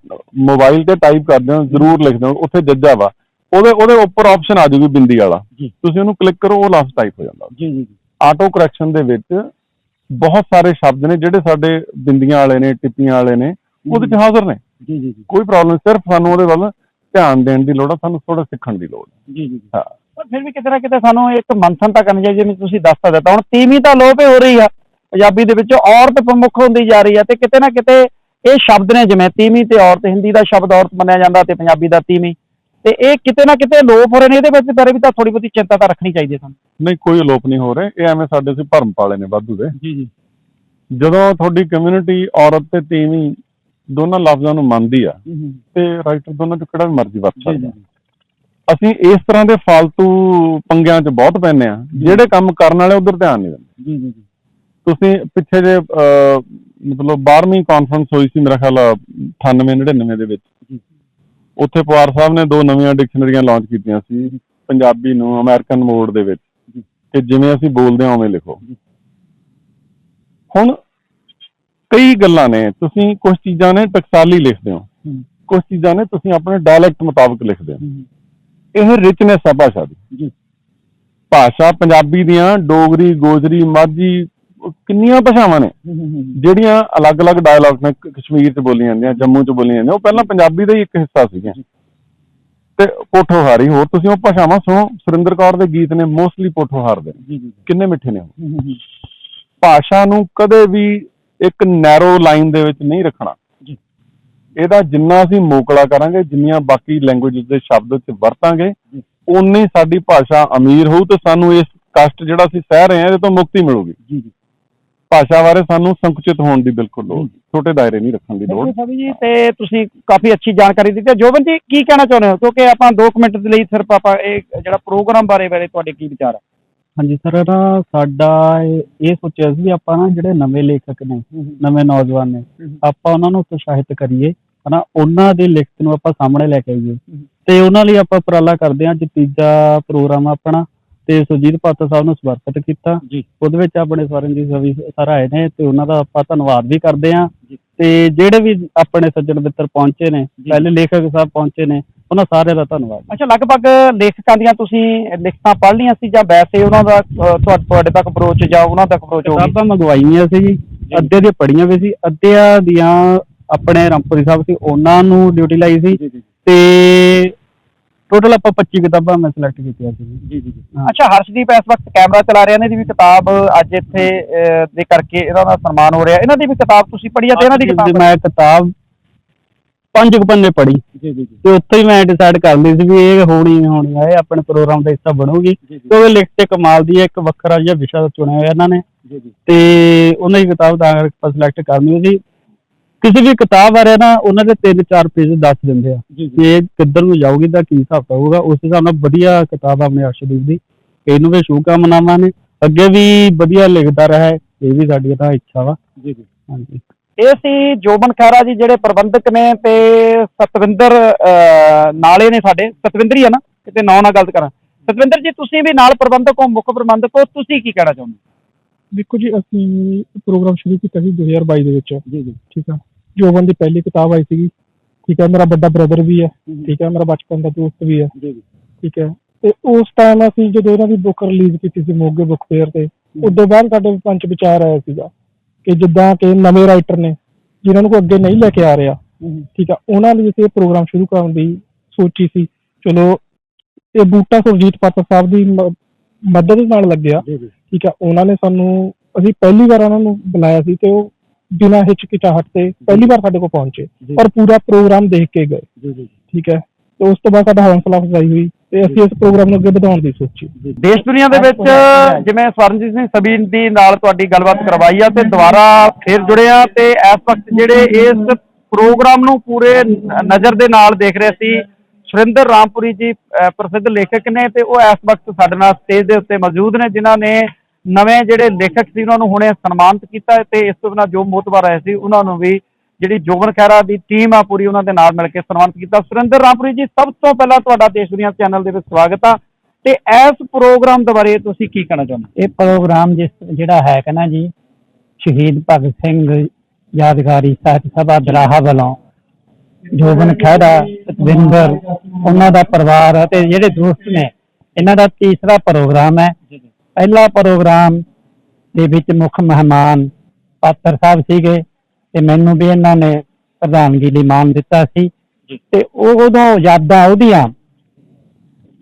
Speaker 2: ਮੋਬਾਈਲ ਤੇ ਟਾਈਪ ਕਰਦੇ ਹੋ ਜ਼ਰੂਰ ਲਿਖਦੇ ਹੋ ਉੱਥੇ ਜੱਜਾ ਵਾ ਉਹਦੇ ਉਹਦੇ ਉੱਪਰ ਆਪਸ਼ਨ ਆ ਜੂਗੀ ਬਿੰਦੀ ਵਾਲਾ। ਤੁਸੀਂ ਉਹਨੂੰ ਕਲਿੱਕ ਕਰੋ ਉਹ ਲਫ਼ਜ਼ ਟਾਈਪ ਹੋ ਜਾਂਦਾ।
Speaker 3: ਜੀ ਜੀ
Speaker 2: ਆਟੋ ਕਰੈਕਸ਼ਨ ਦੇ ਵਿੱਚ ਬਹੁਤ ਸਾਰੇ ਸ਼ਬਦ ਨੇ ਜਿਹੜੇ ਸਾਡੇ ਬਿੰਦੀਆਂ ਵਾਲੇ ਨੇ ਟਿੱਪੀਆਂ ਵਾਲੇ ਨੇ ਉਹਦੇ 'ਚ ਹਾਜ਼ਰ ਨੇ।
Speaker 3: ਜੀ ਜੀ ਜੀ।
Speaker 2: ਕੋਈ ਪ੍ਰੋਬਲਮ ਸਿਰਫ ਸਾਨੂੰ ਉਹਦੇ ਵੱਲ ਧਿਆਨ ਦੇਣ ਦੀ ਲੋੜ ਆ ਸਾਨੂੰ ਥੋੜਾ ਸਿੱਖਣ ਦੀ ਲੋੜ
Speaker 3: ਜੀ ਜੀ
Speaker 2: ਹਾਂ।
Speaker 3: ਪਰ ਫਿਰ ਵੀ ਕਿਤੇ ਨਾ ਕਿਤੇ ਸਾਨੂੰ ਇੱਕ ਮੰਥਨ ਤਾਂ ਕਰਨੀ ਚਾਹੀਦੀ ਜਿਵੇਂ ਤੁਸੀਂ ਦੱਸ ਤਾਂ ਦਿੱਤਾ। ਹੁਣ ਤੀਵੀਂ ਤਾਂ ਲੋਪ ਹੋ ਰਹੀ ਆ। ਪੰਜਾਬੀ ਦੇ ਵਿੱਚ ਔਰਤ ਪ੍ਰਮੁੱਖ ਹੁੰਦੀ ਜਾ ਰਹੀ ਆ ਤੇ ਕਿਤੇ ਨਾ ਕਿਤੇ ਇਹ ਸ਼ਬਦ ਨੇ ਜਿਵੇਂ ਤੀਵੀਂ ਤੇ ਔਰਤ ਹਿੰਦੀ ਦਾ ਸ਼ਬਦ ਔਰਤ ਮੰਨਿਆ ਜਾਂਦਾ ਤੇ ਪੰਜਾਬੀ ਦਾ ਤੀਵੀਂ। ਤੇ ਇਹ ਕਿਤੇ ਨਾ ਕਿਤੇ ਲੋਪ ਹੋ ਰਹੇ ਨੇ ਇਹਦੇ ਵਿੱਚ ਬਾਰੇ ਵੀ ਤਾਂ ਥੋੜੀ ਬਹੁਤੀ ਚਿੰਤਾ ਤਾਂ ਰੱਖਣੀ ਚਾਹੀਦੀ ਹੈ ਸਾਨੂੰ
Speaker 2: ਨਹੀਂ ਕੋਈ ਅਲੋਪ ਨਹੀਂ ਹੋ ਰਹੇ। ਇਹ ਐਵੇਂ ਸਾਡੇ ਸੀ ਭਰਮ ਪਾਲੇ ਨੇ ਵਾਧੂ ਦੇ।
Speaker 3: ਜੀ ਜੀ।
Speaker 2: ਜਦੋਂ ਤੁਹਾਡੀ ਕਮਿਊਨਿਟੀ ਔਰਤ ਤੇ ਤੀਵੀਂ ਦੋਨਾਂ ਲਫ਼ਜ਼ਾਂ ਨੂੰ ਮੰਨਦੀ ਆ ਤੇ ਰਾਈਟਰ ਦੋਨਾਂ ਚੋਂ ਕਿਹੜਾ ਵੀ ਮਰਜ਼ੀ ਵਰਤ ਸਕਦਾ। ਅਸੀਂ ਇਸ ਤਰ੍ਹਾਂ ਦੇ ਫालतू ਪੰਗਿਆਂ 'ਚ ਬਹੁਤ ਪੈਂਦੇ ਆ ਜਿਹੜੇ ਕੰਮ ਕਰਨ ਵਾਲੇ ਉਧਰ ਧਿਆਨ ਨਹੀਂ ਦਿੰਦੇ।
Speaker 3: ਜੀ ਜੀ
Speaker 2: ਤੁਸੀਂ ਪਿੱਛੇ ਜੇ ਮਤਲਬ 12ਵੀਂ ਕਾਨਫਰੰਸ ਹੋਈ ਸੀ ਮੇਰਾ ਖਿਆਲ ਆ 98 99 ਦੇ ਵਿੱਚ। ਉੱਥੇ ਪਵਾਰ ਸਾਹਿਬ ਨੇ ਦੋ ਨਵੀਆਂ ਡਿਕਸ਼ਨਰੀਆਂ ਲਾਂਚ ਕੀਤੀਆਂ ਸੀ ਪੰਜਾਬੀ ਨੂੰ ਅਮਰੀਕਨ ਮੋਡ ਦੇ ਵਿੱਚ। ਕਿ ਜਿਵੇਂ ਅਸੀਂ ਬੋਲਦੇ ਹਾਂ ਉਵੇਂ ਲਿਖੋ। ਹੁਣ ਕਈ ਗੱਲਾਂ ਨੇ ਤੁਸੀਂ ਕੁਝ ਚੀਜ਼ਾਂ ਨੇ ਟਕਸਾਲੀ ਲਿਖਦੇ ਹੋ। ਕੁਝ ਚੀਜ਼ਾਂ ਨੇ ਤੁਸੀਂ ਆਪਣੇ ਡਾਇਲੈਕਟ ਮੁਤਾਬਕ ਲਿਖਦੇ ਹੋ। ਇਹ ਰਿਚਨੈਸ ਆ ਭਾਸ਼ਾ ਦੀ। ਭਾਸ਼ਾ ਪੰਜਾਬੀ ਦੀਆਂ ਡੋਗਰੀ ਗੋਜਰੀ ਮਾਝੀ ਕਿੰਨੀਆਂ ਭਾਸ਼ਾਵਾਂ ਨੇ? ਜਿਹੜੀਆਂ ਅਲੱਗ-ਅਲੱਗ ਡਾਇਲੌਗ ਨੇ ਕਸ਼ਮੀਰ 'ਚ ਬੋਲੀਆਂ ਜਾਂਦੀਆਂ ਜੰਮੂ 'ਚ ਬੋਲੀਆਂ ਜਾਂਦੀਆਂ ਉਹ ਪਹਿਲਾਂ ਪੰਜਾਬੀ ਦਾ ਹੀ ਇੱਕ ਹਿੱਸਾ ਸੀਗੀਆਂ। ਤੇ ਪੋਠੋਹਾਰੀ ਹੋਰ ਤੁਸੀਂ ਉਹ ਭਾਸ਼ਾਵਾਂ ਸੁਣੋ ਸੁਰਿੰਦਰ ਕੌਰ ਦੇ ਗੀਤ ਨੇ ਮੋਸਟਲੀ ਪੋਠੋਹਾਰ ਦੇ ਕਿੰਨੇ ਮਿੱਠੇ ਨੇ ਉਹ? ਭਾਸ਼ਾ ਨੂੰ ਕਦੇ ਵੀ ਇੱਕ ਨੈਰੋ ਲਾਈਨ ਦੇ ਵਿੱਚ ਨਹੀਂ ਰੱਖਣਾ। ਇਹਦਾ ਜਿੰਨਾ ਅਸੀਂ ਮੋਕਲਾ ਕਰਾਂਗੇ ਜਿੰਨੀਆਂ ਬਾਕੀ ਲੈਂਗੁਏਜਸ ਦੇ ਸ਼ਬਦ ਚ ਵਰਤਾਂਗੇ ਉਨੀ ਸਾਡੀ ਭਾਸ਼ਾ ਅਮੀਰ ਹੋਊ ਤੇ ਸਾਨੂੰ ਇਸ ਕਸ਼ਟ ਜਿਹੜਾ ਅਸੀਂ ਸਹਿ ਰਹੇ ਹਾਂ ਇਹਦੇ ਤੋਂ ਮੁਕਤੀ ਮਿਲੂਗੀ।
Speaker 3: ਜੀ ਜੀ।
Speaker 2: ਭਾਸ਼ਾ ਬਾਰੇ ਸਾਨੂੰ ਸੰਕੁਚਿਤ ਹੋਣ ਦੀ ਬਿਲਕੁਲ ਲੋੜ ਨਹੀਂ। ਛੋਟੇ ਦਾਇਰੇ ਨਹੀਂ ਰੱਖਣ ਦੀ ਲੋੜ।
Speaker 3: ਸਭੀ ਜੀ ਤੇ ਤੁਸੀਂ ਕਾਫੀ ਅੱਛੀ ਜਾਣਕਾਰੀ ਦਿੱਤੀ। ਹੈ। ਜੋਬਨ ਜੀ ਕੀ ਕਹਿਣਾ ਚਾਹੁੰਦੇ ਹੋ? ਕਿਉਂਕਿ ਆਪਾਂ 2 ਮਿੰਟ ਦੇ ਲਈ ਸਿਰਫ ਆਪਾਂ ਇਹ ਜਿਹੜਾ ਪ੍ਰੋਗਰਾਮ ਬਾਰੇ ਬਾਰੇ ਤੁਹਾਡੇ ਕੀ ਵਿਚਾਰ
Speaker 5: ਹਾਂਜੀ ਸਰ ਨਾ ਸਾਡਾ ਇਹ ਇਹ ਸੋਚਿਆ ਸੀ ਵੀ ਆਪਾਂ ਨਾ ਜਿਹੜੇ ਨਵੇਂ ਲੇਖਕ ਨੇ ਨਵੇਂ ਨੌਜਵਾਨ ਨੇ ਆਪਾਂ ਉਹਨਾਂ ਨੂੰ ਉਤਸ਼ਾਹਿਤ ਕਰੀਏ ਹਨਾ? ਉਹਨਾਂ ਦੇ ਲਿਖਤ ਨੂੰ ਆਪਾਂ ਸਾਹਮਣੇ ਲੈ ਕੇ ਆਈਏ। ਤੇ ਉਹਨਾਂ ਲਈ ਆਪਾਂ ਉਪਰਾਲਾ ਕਰਦੇ ਹਾਂ। ਅੱਜ ਤੀਜਾ ਪ੍ਰੋਗਰਾਮ ਆਪਣਾ ਤੇ ਸੁਜੀਤ ਪਾਤਰ ਸਾਹਿਬ ਨੂੰ ਸਮਰਪਿਤ ਕੀਤਾ।
Speaker 3: ਜੀ।
Speaker 5: ਉਹਦੇ ਵਿੱਚ ਆਪਣੇ ਸਵਰਨਜੀਤ ਸਵੀ ਸਰ ਆਏ ਨੇ ਤੇ ਉਹਨਾਂ ਦਾ ਆਪਾਂ ਧੰਨਵਾਦ ਵੀ ਕਰਦੇ
Speaker 3: ਜੀ।
Speaker 5: ਤੇ ਜਿਹੜੇ ਵੀ ਆਪਣੇ ਸੱਜਣ ਮਿੱਤਰ ਪਹੁੰਚੇ ਨੇ ਪਹਿਲੇ ਲੇਖਕ ਸਾਹਿਬ ਪਹੁੰਚੇ ਨੇ ਉਹਨਾਂ ਸਾਰਿਆਂ ਦਾ ਧੰਨਵਾਦ।
Speaker 3: ਅੱਛਾ ਲਗਭਗ ਲੇਖਕਾਂ ਦੀਆਂ ਤੁਸੀਂ ਲਿਖਤਾਂ ਪੜ੍ਹ ਲਈਆਂ ਸੀ ਜਾਂ ਵੈਸੇ ਉਹਨਾਂ ਦਾ ਤੁਹਾਡੇ ਤੱਕ ਅਪਰੋਚ ਜਾਂ ਉਹਨਾਂ ਤੱਕ ਅਪਰੋਚ ਹੋ
Speaker 5: ਕਿਤਾਬਾਂ ਮੰਗਵਾਈਆਂ ਸੀ ਜੀ। ਅੱਧੇ ਦੀਆਂ ਪੜੀਆਂ ਵੀ ਸੀ ਅੱਧਿਆਂ ਦੀਆਂ ਆਪਣੇ ਰਾਮਪੁਰੀ ਸਾਹਿਬ ਸੀ ਉਹਨਾਂ ਨੂੰ ਡਿਊਟੀ ਲਾਈ ਸੀ। ਤੇ ਟੋਟਲ ਆਪਾਂ 25 ਕਿਤਾਬਾਂ ਮੈਂ ਸਿਲੈਕਟ ਕੀਤੀਆਂ ਸੀ। ਜੀ ਜੀ
Speaker 3: ਅੱਛਾ ਹਰਸ਼ਦੀਪ ਇਸ ਵਕਤ ਕੈਮਰਾ ਚਲਾ ਰਹੇ ਨੇ ਇਹਦੀ ਵੀ ਕਿਤਾਬ ਅੱਜ ਇੱਥੇ ਅਹ, ਦੇ ਕਰਕੇ ਇਹਨਾਂ ਦਾ ਸਨਮਾਨ ਹੋ ਰਿਹਾ। ਇਹਨਾਂ ਦੀ ਵੀ ਕਿਤਾਬ ਤੁਸੀਂ ਪੜ੍ਹੀ ਆ ਤੇ ਇਹਨਾਂ ਦੀ ਕਿਤਾਬ
Speaker 5: ਮੈਂ ਕਿਤਾਬ ਪੰਜ ਕੁ ਪੰਨੇ ਪੜ੍ਹੀ।
Speaker 3: ਜੀ ਜੀ
Speaker 5: ਤੇ ਉੱਥੇ ਹੀ ਮੈਂ ਡਿਸਾਈਡ ਕਰ ਲਈ ਸੀ ਵੀ ਇਹ ਹੋਣੀ ਹੀ ਹੋਣੀ ਆ ਇਹ ਆਪਣੇ ਪ੍ਰੋਗਰਾਮ ਦਾ ਹਿੱਸਾ ਬਣੂਗੀ। ਕਿਉਂਕਿ ਲਿਖਤ ਤੇ ਕਮਾਲ ਦੀ ਹੈ ਇੱਕ ਵੱਖਰਾ ਜਿਹਾ ਵਿਸ਼ਾ ਚੁਣਿਆ ਹੋਇਆ ਇਹਨਾਂ ਨੇ।
Speaker 3: ਜੀ ਜੀ।
Speaker 5: ਤੇ ਉਹਨਾਂ ਦੀ ਕਿਤਾਬ ਦਾ ਆਪਾਂ ਸਿਲੈਕਟ ਕਰਨੀ ਸੀ। ਕਿਸੇ ਵੀ ਕਿਤਾਬ ਬਾਰੇ ਨਾ ਉਹਨਾਂ ਦੇ ਤਿੰਨ ਚਾਰ ਪੇਜ ਦੱਸ ਦਿੰਦੇ ਆ।
Speaker 3: ਜੀ
Speaker 5: ਕਿ ਇਹ ਕਿੱਧਰ ਨੂੰ ਜਾਊਗੀ ਤਾਂ ਕੀ ਹਿਸਾਬ ਹੋਊਗਾ ਉਸ ਹਿਸਾਬ ਨਾਲ ਵਧੀਆ ਕਿਤਾਬ ਆ ਆਪਣੇ ਅਰਸ਼ਦੀਪ ਦੀ। ਇਹਨੂੰ ਵੀ ਸ਼ੁਭਕਾਮਨਾਵਾਂ ਨੇ। ਅੱਗੇ ਵੀ ਵਧੀਆ ਲਿਖਦਾ ਰਹੇ ਇਹ ਵੀ ਸਾਡੀ ਤਾਂ ਇੱਛਾ ਵਾ।
Speaker 3: ਜੀ ਜੀ।
Speaker 5: ਹਾਂਜੀ।
Speaker 3: ਇਹ ਸੀ ਜੋਬਨ ਖੈਰਾ ਜੀ ਜਿਹੜੇ ਪ੍ਰਬੰਧਕ ਨੇ ਤੇ ਸਤਵਿੰਦਰ ਅਹ, ਨਾਲੇ ਨੇ ਸਾਡੇ। ਸਤਵਿੰਦਰ ਹੀ ਹੈ ਨਾ ਕਿਤੇ ਨਾਂ ਨਾਲ ਗਲਤ ਕਰਾਂ। ਸਤਵਿੰਦਰ ਜੀ ਤੁਸੀਂ ਵੀ ਨਾਲ ਪ੍ਰਬੰਧਕ ਹੋ ਮੁੱਖ ਪ੍ਰਬੰਧਕ ਹੋ ਤੁਸੀਂ ਕੀ ਕਹਿਣਾ ਚਾਹੁੰਦੇ?
Speaker 6: ਦੇਖੋ ਜੀ ਅਸੀਂ ਪ੍ਰੋਗਰਾਮ ਸ਼ੁਰੂ ਕੀਤਾ ਸੀ 2022 ਦੇ ਵਿੱਚ।
Speaker 3: ਜੀ ਜੀ।
Speaker 6: ਠੀਕ ਆ? ਜੋਬਨ ਦੀ ਪਹਿਲੀ ਕਿਤਾਬ ਆਈ ਸੀਗੀ। ਠੀਕ ਹੈ ਮੇਰਾ ਵੱਡਾ ਬ੍ਰਦਰ ਵੀ ਹੈ ਠੀਕ ਹੈ ਮੇਰਾ ਬਚਪਨ ਦਾ ਦੋਸਤ ਵੀ ਹੈ
Speaker 3: ਜੀ ਜੀ।
Speaker 6: ਠੀਕ ਹੈ ਤੇ ਉਸ ਟਾਈਮ ਅਸੀਂ ਜਦੋਂ ਇਹਨਾਂ ਦੀ ਬੁੱਕ ਰਿਲੀਜ਼ ਕੀਤੀ ਸੀ ਮੋਗੇ ਬੁੱਕ ਫੇਅਰ ਤੇ ਉਦੋਂ ਬਾਅਦ ਸਾਡੇ ਪੰਜ ਵਿਚਾਰ ਆਇਆ ਸੀਗਾ ਕਿ ਜਿੱਦਾਂ ਕਿ ਨਵੇਂ ਰਾਈਟਰ ਨੇ ਜਿਨ੍ਹਾਂ ਨੂੰ ਕੋਈ ਅੱਗੇ ਨਹੀਂ ਲੈ ਕੇ ਆ ਰਿਹਾ। ਠੀਕ ਆ? ਉਹਨਾਂ ਲਈ ਅਸੀਂ ਇਹ ਪ੍ਰੋਗਰਾਮ ਸ਼ੁਰੂ ਕਰਨ ਦੀ ਸੋਚੀ ਸੀ। ਚਲੋ ਇਹ ਬੂਟਾ ਸੁਰਜੀਤ ਪਾਤਰ ਸਾਹਿਬ ਦੀ ਮਦਦ ਨਾਲ ਲੱਗਿਆ।
Speaker 3: ਜੀ ਜੀ।
Speaker 6: ਠੀਕ ਆ ਉਹਨਾਂ ਨੇ ਸਾਨੂੰ ਅਸੀਂ ਪਹਿਲੀ ਵਾਰ ਉਹਨਾਂ ਨੂੰ ਬੁਲਾਇਆ ਸੀ ਤੇ ਉਹ ਬਿਨਾਂ ਹਿਚਕਿਚਾਹਟ ਤੇ ਪਹਿਲੀ ਵਾਰ ਸਾਡੇ ਕੋਲ ਪਹੁੰਚੇ
Speaker 3: ਜੀ।
Speaker 6: ਔਰ ਪੂਰਾ ਪ੍ਰੋਗਰਾਮ ਦੇਖ ਕੇ ਗਏ।
Speaker 3: ਜੀ ਜੀ
Speaker 6: ਠੀਕ ਹੈ ਤੇ ਉਸ ਤੋਂ ਬਾਅਦ ਸਾਡਾ ਹੌਸਲਾ ਅਫਜ਼ਾਈ ਹੋਈ ਤੇ ਅਸੀਂ ਇਸ ਪ੍ਰੋਗਰਾਮ ਨੂੰ ਅੱਗੇ ਵਧਾਉਣ ਦੀ ਸੋਚੀ।
Speaker 3: ਦੇਸ਼ ਦੁਨੀਆ ਦੇ ਵਿੱਚ ਜਿਵੇਂ ਸਵਰਨਜੀਤ ਸਿੰਘ ਸਬੀਨ ਦੀ ਨਾਲ ਤੁਹਾਡੀ ਗੱਲਬਾਤ ਕਰਵਾਈ ਆ ਤੇ ਦੁਬਾਰਾ ਫੇਰ ਜੁੜੇ ਆ ਤੇ ਇਸ ਵਕਤ ਜਿਹੜੇ ਇਸ ਪ੍ਰੋਗਰਾਮ ਨੂੰ ਪੂਰੇ ਨ- ਨਜ਼ਰ ਦੇ ਨਾਲ ਦੇਖ ਰਹੇ ਸੀ ਸੁਰਿੰਦਰ ਰਾਮਪੁਰੀ ਜੀ ਅਹ ਪ੍ਰਸਿੱਧ ਲੇਖਕ ਨੇ ਤੇ ਉਹ ਇਸ ਵਕਤ ਸਾਡੇ ਨਾਲ ਸਟੇਜ ਦੇ ਉੱਤੇ ਮੌਜੂਦ ਨੇ, ਜਿਨ੍ਹਾਂ ਨੇ ਨਵੇਂ ਜਿਹੜੇ ਲੇਖਕ ਸੀ, ਉਹਨਾਂ ਨੂੰ ਹੁਣੇ ਸਨਮਾਨਿਤ ਕੀਤਾ ਤੇ ਇਸ ਤੋਂ ਬਿਨਾਂ ਜੋ ਮੋਤਬਰ ਆਏ ਸੀ, ਉਹਨਾਂ ਨੂੰ ਵੀ ਜਿਹੜੀ ਜੋਗਨ ਖੈਰਾ ਦੀ ਟੀਮ ਆ, ਪੂਰੀ ਉਹਨਾਂ ਦੇ ਨਾਲ ਮਿਲ ਕੇ ਸਨਮਾਨਿਤ ਕੀਤਾ। ਸੁਰਿੰਦਰ ਰਾਮਪੁਰੀ ਜੀ, ਸਭ ਤੋਂ ਪਹਿਲਾਂ ਤੁਹਾਡਾ ਦੇਸ਼ ਦੁਨੀਆ ਚੈਨਲ ਦੇ ਵਿੱਚ ਸਵਾਗਤ ਆ। ਤੇ ਇਸ ਪ੍ਰੋਗਰਾਮ ਦੇ ਬਾਰੇ ਤੁਸੀਂ ਕੀ ਕਹਿਣਾ ਚਾਹੁੰਦੇ
Speaker 5: ਇਹ ਪ੍ਰੋਗਰਾਮ ਜਿਸ ਜਿਹੜਾ ਹੈ ਕਿ ਨਾ ਜੀ, ਸ਼ਹੀਦ ਭਗਤ ਸਿੰਘ ਯਾਦਗਾਰੀ ਸਾਹਿਤ ਸਭਾ ਦਰਾਹਾ ਵੱਲੋਂ ਜੋਬਨ ਖਹਿਰਾ, ਸਤਵਿੰਦਰ, ਉਹਨਾਂ ਦਾ ਪਰਿਵਾਰ ਅਤੇ ਜਿਹੜੇ ਦੋਸਤ ਨੇ, ਇਹਨਾਂ ਦਾ ਤੀਸਰਾ ਪ੍ਰੋਗਰਾਮ ਹੈ। ਪਹਿਲਾ ਪ੍ਰੋਗਰਾਮ
Speaker 7: ਦੇ ਵਿੱਚ ਮੁੱਖ ਮਹਿਮਾਨ ਪਾਤਰ ਸਾਹਿਬ ਸੀਗੇ ਤੇ ਮੈਨੂੰ ਵੀ ਇਹਨਾਂ ਨੇ ਪ੍ਰਧਾਨਗੀ ਲਈ ਮਾਨ ਦਿੱਤਾ ਸੀ। ਤੇ ਉਹ ਉਦੋਂ ਯਾਦਾਂ ਉਹਦੀਆਂ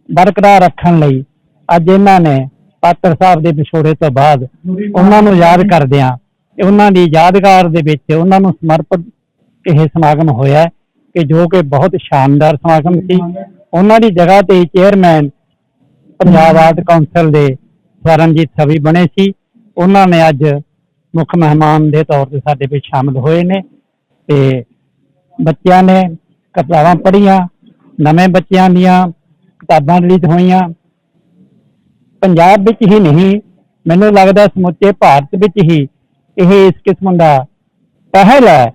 Speaker 7: ਬਰਕਰਾਰ ਰੱਖਣ ਲਈ ਅੱਜ ਇਹਨਾਂ ਨੇ ਪਾਤਰ ਸਾਹਿਬ ਦੇ ਵਿਛੋੜੇ ਤੋਂ ਬਾਅਦ ਉਹਨਾਂ ਨੂੰ ਯਾਦ ਕਰਦਿਆਂ ਤੇ ਉਹਨਾਂ ਦੀ ਯਾਦਗਾਰ ਦੇ ਵਿੱਚ ਉਹਨਾਂ ਨੂੰ ਸਮਰਪਿਤ ਇਹ ਸਮਾਗਮ ਹੋਇਆ। ਕਿ ਜੋ ਕਿ ਬਹੁਤ ਸ਼ਾਨਦਾਰ ਸਮਾਗਮ ਸੀ। ਉਹਨਾਂ ਦੀ ਜਗ੍ਹਾ ਤੇ ਚੇਅਰਮੈਨ ਪੰਜਾਬ ਆਰਟ ਕੌਂਸਲ ਦੇ ਸਵਰਨਜੀਤ ਸਵੀ ਬਣੇ ਸੀ। ਉਹਨਾਂ ਨੇ ਅੱਜ ਮੁੱਖ ਮਹਿਮਾਨ ਦੇ ਤੌਰ ਤੇ ਸਾਡੇ ਵਿੱਚ ਸ਼ਾਮਲ ਹੋਏ ਨੇ ਤੇ ਬੱਚਿਆਂ ਨੇ ਕਿਤਾਬਾਂ ਪੜ੍ਹੀਆਂ, ਨਵੇਂ ਬੱਚਿਆਂ ਦੀਆਂ ਕਿਤਾਬਾਂ ਰਿਲੀਜ਼ ਹੋਈਆਂ। ਪੰਜਾਬ ਵਿੱਚ ਹੀ ਨਹੀਂ, ਮੈਨੂੰ ਲੱਗਦਾ ਸਮੁੱਚੇ ਭਾਰਤ ਵਿੱਚ ਹੀ ਇਹ ਇਸ ਕਿਸਮ ਦਾ ਪਹਿਲ ਹੈ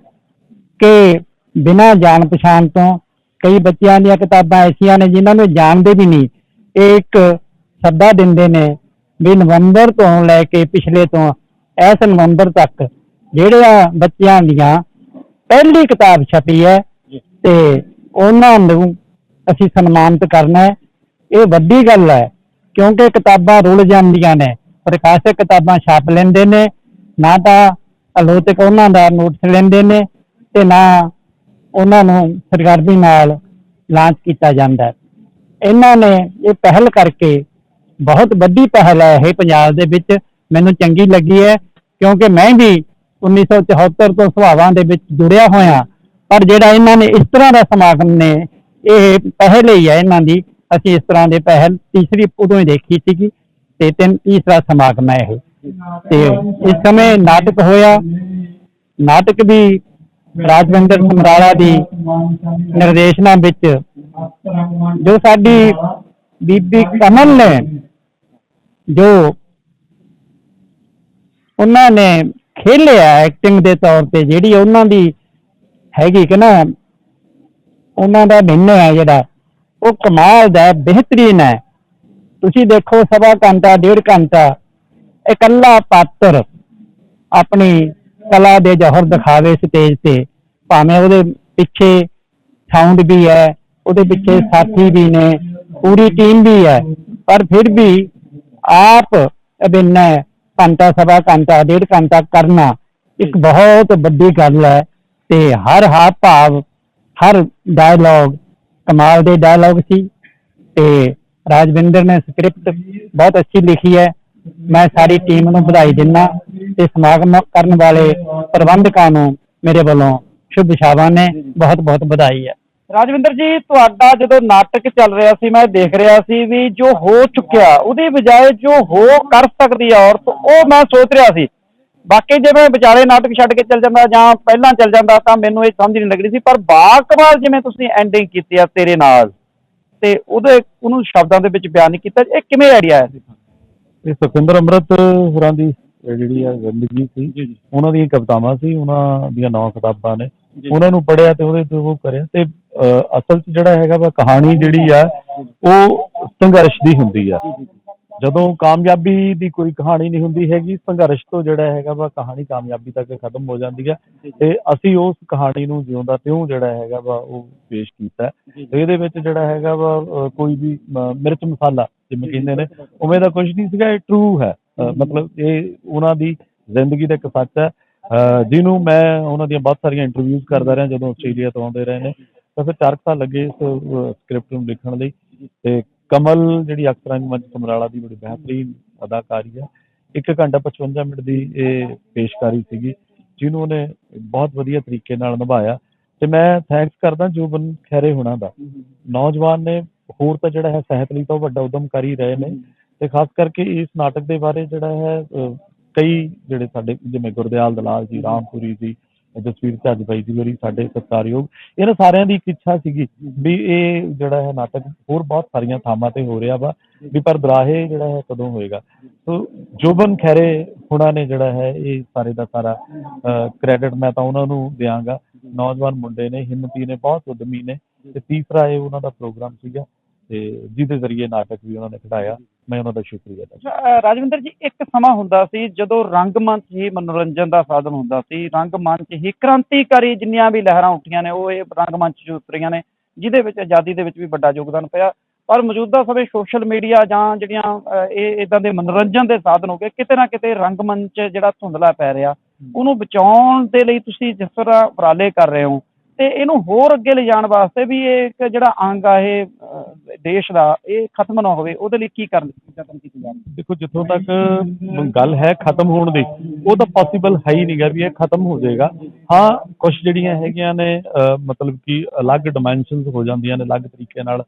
Speaker 7: ਕਿ ਬਿਨਾਂ ਜਾਣ ਪਛਾਣ ਤੋਂ ਕਈ ਬੱਚਿਆਂ ਦੀਆਂ ਕਿਤਾਬਾਂ ਐਸੀਆਂ ਨੇ ਜਿਨ੍ਹਾਂ ਨੂੰ ਜਾਣਦੇ ਵੀ ਨਹੀਂ। ਇਹ ਇੱਕ ਸੱਦਾ ਦਿੰਦੇ ਨੇ ਵੀ ਨਵੰਬਰ ਤੋਂ ਲੈ ਕੇ ਪਿਛਲੇ ਤੋਂ ਇਸ ਨਵੰਬਰ ਤੱਕ ਜਿਹੜਿਆਂ ਬੱਚਿਆਂ ਦੀਆਂ ਪਹਿਲੀ ਕਿਤਾਬ ਛਪੀ ਹੈ ਤੇ ਉਹਨਾਂ ਨੂੰ ਅਸੀਂ ਸਨਮਾਨਿਤ ਕਰਨਾ ਹੈ। ਇਹ ਵੱਡੀ ਗੱਲ ਹੈ ਕਿਉਂਕਿ ਕਿਤਾਬਾਂ ਰੁਲ ਜਾਂਦੀਆਂ ਨੇ ਪ੍ਰਕਾਸ਼ਕ ਕਿਤਾਬਾਂ ਛਾਪ ਲੈਂਦੇ ਨੇ ਨਾ ਤਾਂ ਆਲੋਚਕ ਉਹਨਾਂ ਦਾ ਨੋਟਿਸ ਲੈਂਦੇ ਨੇ ਤੇ ਨਾ ਉਹਨਾਂ ਨੂੰ ਸਰਗਰਮੀ ਨਾਲ ਲਾਂਚ ਕੀਤਾ ਜਾਂਦਾ ਹੈ। ਇਹਨਾਂ ਨੇ ਇਹ ਪਹਿਲ ਕਰਕੇ ਬਹੁਤ ਵੱਡੀ ਪਹਿਲ ਹੈ ਇਹ ਪੰਜਾਬ ਦੇ ਵਿੱਚ। ਮੈਨੂੰ ਚੰਗੀ ਲੱਗੀ ਹੈ ਕਿਉਂਕਿ ਮੈਂ ਵੀ 1974 ਤੋਂ ਸੁਭਾਵਾਂ ਦੇ ਵਿੱਚ ਜੁੜਿਆ ਹੋਇਆ। ਪਰ ਜਿਹੜਾ ਇਹਨਾਂ ਨੇ ਇਸ ਤਰ੍ਹਾਂ ਦਾ ਸਮਾਗਮ ਨੇ, ਇਹ ਪਹਿਲ ਹੀ ਹੈ ਇਹਨਾਂ ਦੀ। ਅਸੀਂ ਇਸ ਤਰ੍ਹਾਂ ਦੇ ਪਹਿਲ ਤੀਸਰੀ ਉਦੋਂ ਹੀ ਦੇਖੀ ਸੀਗੀ ਤੇ ਤਿੰਨ ਤੀਸਰਾ ਸਮਾਗਮ ਹੈ ਇਹ। ਤੇ ਇਸ ਸਮੇਂ ਨਾਟਕ ਹੋਇਆ। ਨਾਟਕ ਵੀ ਰਾਜਵਿੰਦਰ ਸਮਰਾਲਾ ਦੀ ਨਿਰਦੇਸ਼ਨਾ ਵਿੱਚ ਜੋ ਸਾਡੀ ਬੀਬੀ ਕਮਲ ਨੇ ਜੋ ਉਹਨਾਂ ਨੇ ਖੇਲਿਆ ਐਕਟਿੰਗ ਦੇ ਤੌਰ ਤੇ ਜਿਹੜੀ ਉਹਨਾਂ ਦੀ ਹੈਗੀ ਕਿ ਨਾ ਉਹਨਾਂ ਦਾ ਬਿੰਨ ਹੈ ਜਿਹੜਾ ਉਹ ਕਮਾਲ ਦਾ ਹੈ, ਬਿਹਤਰੀਨ ਹੈ। ਤੁਸੀਂ ਦੇਖੋ ਸਵਾ ਘੰਟਾ ਡੇਢ ਘੰਟਾ ਇਕੱਲਾ ਪਾਤਰ ਆਪਣੀ ਕਲਾ ਦੇ ਜੋਹਰ ਦਿਖਾਵੇ ਸਟੇਜ ਤੇ, ਭਾਵੇਂ ਉਹਦੇ ਪਿੱਛੇ ਸਾਊਂਡ ਵੀ ਹੈ, ਉਹਦੇ ਪਿੱਛੇ ਸਾਥੀ ਵੀ ਨੇ, ਪੂਰੀ ਟੀਮ ਵੀ ਹੈ, ਪਰ ਫਿਰ ਵੀ ਆਪ ਅਭਿਨੈ ਘੰਟਾ ਸਵਾ ਘੰਟਾ, ਡੇਢ ਘੰਟਾ ਕਰਨਾ ਇੱਕ ਬਹੁਤ ਵੱਡੀ ਗੱਲ ਹੈ ਤੇ ਹਰ ਹਾਵ ਭਾਵ, ਹਰ ਡਾਇਲੌਗ ਕਮਾਲ ਦੇ ਡਾਇਲੌਗ ਸੀ ਤੇ ਰਾਜਵਿੰਦਰ ਨੇ ਸਕ੍ਰਿਪਟ ਬਹੁਤ ਅੱਛੀ ਲਿਖੀ ਹੈ। ਮੈਂ ਸਾਰੀ ਟੀਮ ਨੂੰ ਵਧਾਈ ਦਿੰਦਾ ਤੇ ਸਮਾਗਮ ਕਰਨ ਵਾਲੇ ਪ੍ਰਬੰਧਕਾਂ ਨੂੰ ਮੇਰੇ ਵੱਲੋਂ ਸ਼ੁਭ ਸ਼ਾਬਾਂ ਨੇ, ਬਹੁਤ ਬਹੁਤ ਵਧਾਈ ਹੈ।
Speaker 3: ਰਾਜਵਿੰਦਰ ਜੀ, ਤੁਹਾਡਾ ਜਦੋਂ ਨਾਟਕ ਚੱਲ ਰਿਹਾ ਸੀ, ਮੈਂ ਦੇਖ ਰਿਹਾ ਸੀ ਵੀ ਜੋ ਹੋ ਚੁੱਕਿਆ, ਉਹਦੀ ਬਜਾਏ ਜੋ ਹੋ ਕਰ ਸਕਦੀ ਹੈ ਔਰਤ, ਉਹ ਮੈਂ ਸੋਚ ਰਿਹਾ ਸੀ। ਬਾਕੀ ਜਿਵੇਂ ਮੈਂ ਵਿਚਾਲੇ ਨਾਟਕ ਛੱਡ ਕੇ ਚੱਲ ਜਾਂਦਾ ਜਾਂ ਪਹਿਲਾਂ ਚੱਲ ਜਾਂਦਾ ਤਾਂ ਮੈਨੂੰ ਇਹ ਸਮਝ ਨਹੀਂ ਰਹੀ ਸੀ, ਪਰ ਬਾਕਮਾਲ ਜਿਵੇਂ ਤੁਸੀਂ ਐਂਡਿੰਗ ਕੀਤੀ ਆ ਤੇਰੇ ਨਾਲ, ਤੇ ਉਹਦੇ, ਉਹਨੂੰ ਸ਼ਬਦਾਂ ਦੇ ਵਿੱਚ ਬਿਆਨ ਨਹੀਂ ਕੀਤਾ, ਇਹ ਕਿਵੇਂ ਆਈਡੀਆ ਆਇਆ ਸੀ?
Speaker 4: ਇਹ ਸੁਖਿੰਦਰ ਅੰਮ੍ਰਿਤ ਹੋਰਾਂ ਦੀ ਜਿਹੜੀ ਆ ਜ਼ਿੰਦਗੀ ਸੀ ਉਹਨਾਂ ਦੀਆਂ ਕਵਿਤਾਵਾਂ ਸੀ ਉਹਨਾਂ ਦੀਆਂ ਨੌ ਕਿਤਾਬਾਂ ਨੇ। ਉਹਨਾਂ ਨੂੰ ਪੜਿਆ ਤੇ ਉਹਦੇ ਤੇ ਉਹ ਕਰਿਆ ਤੇ ਅਸਲ 'ਚ ਜਿਹੜਾ ਹੈਗਾ ਵਾ ਕਹਾਣੀ ਜਿਹੜੀ ਆ ਉਹ ਸੰਘਰਸ਼ ਦੀ ਹੁੰਦੀ ਆ। ਜਦੋਂ ਕਾਮਯਾਬੀ ਦੀ ਕੋਈ ਕਹਾਣੀ ਨਹੀਂ ਹੁੰਦੀ ਹੈਗੀ ਸੰਘਰਸ਼ ਤੋਂ ਜਿਹੜਾ ਹੈਗਾ ਵਾ ਕਹਾਣੀ ਕਾਮਯਾਬੀ ਤੱਕ ਖਤਮ ਹੋ ਜਾਂਦੀ ਆ। ਤੇ ਅਸੀਂ ਉਸ ਕਹਾਣੀ ਨੂੰ ਜਿਉਂਦਾ ਤਿਉਂ ਜਿਹੜਾ ਹੈਗਾ ਵਾ ਉਹ ਪੇਸ਼ ਕੀਤਾ। ਤੇ ਇਹਦੇ ਵਿੱਚ ਜਿਹੜਾ ਹੈਗਾ ਵਾ ਕੋਈ ਵੀ ਮਿਰਚ ਮਸਾਲਾ ਜਿਵੇਂ ਕਹਿੰਦੇ ਨੇ ਉਵੇਂ ਦਾ ਕੁਝ ਨਹੀਂ ਸੀਗਾ ਇਹ ਟਰੂ ਹੈ। ਮਤਲਬ ਇਹ ਉਹਨਾਂ ਦੀ ਜ਼ਿੰਦਗੀ ਦਾ ਇੱਕ ਸੱਚ ਹੈ। ਜਿਹਨੂੰ ਮੈਂ ਉਹਨਾਂ ਦੀਆਂ ਬਹੁਤ ਸਾਰੀਆਂ ਇੰਟਰਵਿਊਜ਼ ਕਰਦਾ ਰਿਹਾ ਜਦੋਂ ਆਸਟ੍ਰੇਲੀਆ ਤੋਂ ਆਉਂਦੇ ਰਹੇ ਨੇ। ਤਾਂ ਫਿਰ ਚਾਰ ਸਾਲ ਲੱਗੇ ਇਸ ਸਕ੍ਰਿਪਟ ਨੂੰ ਲਿਖਣ ਲਈ। ਤੇ ਕਮਲ ਜਿਹੜੀ ਅਕਸਰਾਂ ਮੰਚ ਸਮਰਾਲਾ ਦੀ ਬੜੀ ਬਿਹਤਰੀਨ ਅਦਾਕਾਰੀ ਹੈ। 1 ਘੰਟਾ 55 ਮਿੰਟ ਦੀ ਇਹ ਪੇਸ਼ਕਾਰੀ ਸੀਗੀ ਜਿਹਨੂੰ ਉਹਨੇ ਬਹੁਤ ਵਧੀਆ ਤਰੀਕੇ ਨਾਲ ਨਿਭਾਇਆ। ਤੇ ਮੈਂ ਥੈਂਕਸ ਕਰਦਾ ਜੋਬਨ ਖੈਰੇ ਹੁਣਾਂ ਦਾ। ਨੌਜਵਾਨ ਨੇ ਹੋਰ ਤਾਂ ਜਿਹੜਾ ਹੈ ਸਾਹਿਤ ਲਈ ਤਾਂ ਉਹ ਵੱਡਾ ਉਦਮ ਕਰ ਹੀ ਰਹੇ ਨੇ। ਤੇ ਖਾਸ ਕਰਕੇ ਇਸ ਨਾਟਕ ਦੇ ਬਾਰੇ ਜਿਹੜਾ ਹੈ ਅਹ, ਕਈ ਜਿਹੜੇ ਸਾਡੇ ਜਿਵੇਂ ਗੁਰਦਿਆਲ ਦਲਾਲ ਜੀ ਰਾਮਪੁਰੀ ਜੀ ਜਸਵੀਰ ਝੱਜ ਬਾਈ ਜੀ ਮੇਰੀ ਸਾਡੇ ਸਤਿਕਾਰਯੋਗ ਇਹਨਾਂ ਸਾਰਿਆਂ ਦੀ ਇੱਕ ਇੱਛਾ ਸੀਗੀ ਵੀ ਇਹ ਜਿਹੜਾ ਹੈ ਨਾਟਕ ਹੋਰ ਬਹੁਤ ਸਾਰੀਆਂ ਥਾਵਾਂ ਤੇ ਹੋ ਰਿਹਾ ਵਾ ਵੀ ਪਰ ਦਰਾਹੇ ਜਿਹੜਾ ਹੈ ਕਦੋਂ ਹੋਏਗਾ। ਸੋ ਜੋਬਨ ਖੈਰੇ ਹੁਣਾਂ ਨੇ ਜਿਹੜਾ ਹੈ ਇਹ ਸਾਰੇ ਦਾ ਸਾਰਾ ਕ੍ਰੈਡਿਟ ਮੈਂ ਤਾਂ ਉਹਨਾਂ ਨੂੰ ਦਿਆਂਗਾ। ਨੌਜਵਾਨ ਮੁੰਡੇ ਨੇ ਹਿੰਮਤੀ ਨੇ ਬਹੁਤ ਉਦਮੀ ਨੇ। ਤੇ ਤੀਸਰਾ ਇਹ ਉਹਨਾਂ ਦਾ ਪ੍ਰੋਗਰਾਮ ਸੀਗਾ। ਤੇ ਜਿਹਦੇ ਜ਼ਰੀਏ ਨਾਟਕ ਵੀ ਉਹਨਾਂ ਨੇ ਖਿਡਾਇਆ ਮੈਂ ਉਹਨਾਂ ਦਾ ਸ਼ੁਕਰੀਆ ਅਦਾ
Speaker 3: ਰਾਜਵਿੰਦਰ ਜੀ ਇੱਕ ਸਮਾਂ ਹੁੰਦਾ ਸੀ ਜਦੋਂ ਰੰਗਮੰਚ ਹੀ ਮਨੋਰੰਜਨ ਦਾ ਸਾਧਨ ਹੁੰਦਾ ਸੀ। ਰੰਗਮੰਚ ਹੀ ਕ੍ਰਾਂਤੀਕਾਰੀ ਜਿੰਨੀਆਂ ਵੀ ਲਹਿਰਾਂ ਉੱਠੀਆਂ ਨੇ ਉਹ ਇਹ ਰੰਗਮੰਚ 'ਚ ਉਤਰੀਆਂ ਨੇ ਜਿਹਦੇ ਵਿੱਚ ਆਜ਼ਾਦੀ ਦੇ ਵਿੱਚ ਵੀ ਵੱਡਾ ਯੋਗਦਾਨ ਪਿਆ। ਪਰ ਮੌਜੂਦਾ ਸਮੇਂ ਸੋਸ਼ਲ ਮੀਡੀਆ ਜਾਂ ਜਿਹੜੀਆਂ ਇਹ ਇਦਾਂ ਦੇ ਮਨੋਰੰਜਨ ਦੇ ਸਾਧਨ ਹੋ ਗਏ ਕਿਤੇ ਨਾ ਕਿਤੇ ਰੰਗਮੰਚ ਜਿਹੜਾ ਧੁੰਦਲਾ ਪੈ ਰਿਹਾ ਉਹਨੂੰ ਬਚਾਉਣ ਦੇ ਲਈ ਤੁਸੀਂ ਜਿਸ ਤਰ੍ਹਾਂ ਉਪਰਾਲੇ ਕਰ ਰਹੇ ਹੋ ਤੇ ਇਹਨੂੰ ਹੋਰ ਅੱਗੇ ਲਿਜਾਣ ਵਾਸਤੇ ਵੀ ਇਹ ਇੱਕ ਜਿਹੜਾ ਅੰਗ ਆ ਇਹ ਦੇਸ਼ ਦਾ ਇਹ ਖਤਮ ਨਾ ਹੋਵੇ ਉਹਦੇ ਲਈ ਕੀ ਕਰਨ ਯਤਨ ਕੀਤੇ ਜਾਣ
Speaker 4: ਦੇਖੋ ਜਿੱਥੋਂ ਤੱਕ ਗੱਲ ਹੈ ਖਤਮ ਹੋਣ ਦੀ ਉਹ ਤਾਂ ਪੋਸੀਬਲ ਹੈ ਹੀ ਨਹੀਂਗਾ ਵੀ ਇਹ ਖਤਮ ਹੋ ਜਾਏਗਾ। ਹਾਂ ਕੁਝ ਜਿਹੜੀਆਂ ਹੈਗੀਆਂ ਨੇ ਅਹ, ਮਤਲਬ ਕਿ ਅਲੱਗ ਡਾਈਮੈਂਸ਼ਨਸ ਹੋ ਜਾਂਦੀਆਂ ਨੇ ਅਲੱਗ ਤਰੀਕੇ ਨਾਲ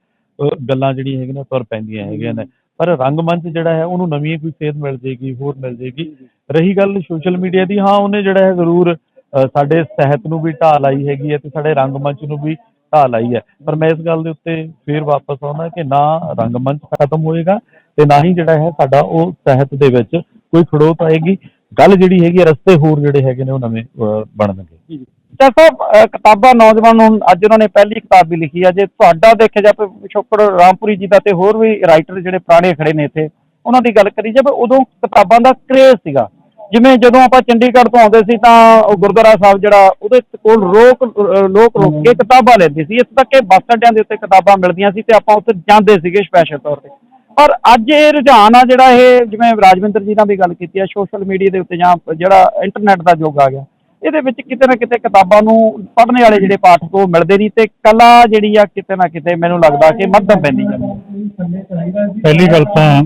Speaker 4: ਗੱਲਾਂ ਜਿਹੜੀਆਂ ਹੈਗੀਆਂ ਨੇ ਤੁਰ ਪੈਂਦੀਆਂ ਹੈਗੀਆਂ ਨੇ। ਪਰ ਰੰਗਮੰਚ ਜਿਹੜਾ ਹੈ ਉਹਨੂੰ ਨਵੀਂ ਕੋਈ ਸੇਧ ਮਿਲ ਜੇਗੀ ਹੋਰ ਮਿਲ ਜੇਗੀ ਰਹੀ ਗੱਲ ਸੋਸ਼ਲ ਮੀਡੀਆ ਦੀ ਹਾਂ ਉਹਨੇ ਜਿਹੜਾ ਹੈ ਜ਼ਰੂਰ ਸਾਡੇ ਸਾਹਿਤ ਨੂੰ ਵੀ ਢਾਹ ਲਾਈ ਹੈਗੀ ਹੈ ਤੇ ਸਾਡੇ ਰੰਗਮੰਚ ਨੂੰ ਵੀ ਢਾਹ ਲਾਈ ਹੈ। ਪਰ ਮੈਂ ਇਸ ਗੱਲ ਦੇ ਉੱਤੇ ਫੇਰ ਵਾਪਸ ਆਉਣਾ ਕਿ ਨਾ ਰੰਗਮੰਚ ਖਤਮ ਹੋਏਗਾ ਤੇ ਨਾ ਹੀ ਜਿਹੜਾ ਹੈ ਸਾਡਾ ਉਹ ਸਾਹਿਤ ਦੇ ਵਿੱਚ ਕੋਈ ਖੜੋਤ ਆਏਗੀ। ਗੱਲ ਜਿਹੜੀ ਹੈਗੀ ਰਸਤੇ ਹੋਰ ਜਿਹੜੇ ਹੈਗੇ ਨੇ ਉਹ ਨਵੇਂ ਬਣਨਗੇ।
Speaker 3: ਸਰ ਸਾਹਿਬ ਕਿਤਾਬਾਂ ਨੌਜਵਾਨ ਨੂੰ ਅੱਜ ਉਹਨਾਂ ਨੇ ਪਹਿਲੀ ਕਿਤਾਬ ਵੀ ਲਿਖੀ ਆ ਜੇ ਤੁਹਾਡਾ ਦੇਖਿਆ ਜਾਵੇ ਪਿਛੋਕੜ ਰਾਮਪੁਰੀ ਜੀ ਦਾ ਤੇ ਹੋਰ ਵੀ ਰਾਈਟਰ ਜਿਹੜੇ ਪੁਰਾਣੇ ਖੜੇ ਨੇ ਇੱਥੇ ਉਹਨਾਂ ਦੀ ਗੱਲ ਕਰੀ ਜਾਵੇ ਉਦੋਂ ਕਿਤਾਬਾਂ ਦਾ ਕਰੇਜ਼ ਸੀਗਾ। ਜਿਵੇਂ ਜਦੋਂ ਆਪਾਂ ਚੰਡੀਗੜ੍ਹ ਤੋਂ ਆਉਂਦੇ ਸੀ ਤਾਂ ਉਹ ਗੁਰਦੁਆਰਾ ਸਾਹਿਬ ਜਿਹੜਾ ਉਹਦੇ ਕੋਲ ਰੋਕ ਲੋਕ ਰੁਕ ਕੇ ਕਿਤਾਬਾਂ ਲੈਂਦੇ ਸੀ। ਇਸ ਤੱਕ ਕਿ ਬੱਸ ਅੱਡਿਆਂ ਦੇ ਉੱਤੇ ਕਿਤਾਬਾਂ ਮਿਲਦੀਆਂ ਸੀ ਤੇ ਆਪਾਂ ਉੱਥੇ ਜਾਂਦੇ ਸੀਗੇ ਸਪੈਸ਼ਲ ਤੌਰ ਤੇ। ਪਰ ਅੱਜ ਇਹ ਰੁਝਾਨ ਆ ਜਿਹੜਾ ਇਹ ਜਿਵੇਂ ਰਾਜਵਿੰਦਰ ਜੀ ਨਾਲ ਵੀ ਗੱਲ ਕੀਤੀ ਆ ਸੋਸ਼ਲ ਮੀਡੀਆ ਦੇ ਉੱਤੇ ਜਾਂ ਜਿਹੜਾ ਇੰਟਰਨੈਟ ਦਾ ਯੁੱਗ ਆ ਗਿਆ, ਇਹਦੇ ਵਿੱਚ ਕਿਤੇ ਨਾ ਕਿਤੇ ਕਿਤਾਬਾਂ ਨੂੰ ਪੜ੍ਹਨ ਵਾਲੇ ਜਿਹੜੇ ਪਾਠਕ ਉਹ ਮਿਲਦੇ ਨਹੀਂ ਤੇ ਕਲਾ ਜਿਹੜੀ ਆ ਕਿਤੇ ਨਾ ਕਿਤੇ ਮੈਨੂੰ ਲੱਗਦਾ ਕਿ ਮੱਧਮ ਪੈਂਦੀ ਜਾਂਦੀ
Speaker 8: ਪਹਿਲੀ ਗੱਲ ਤਾਂ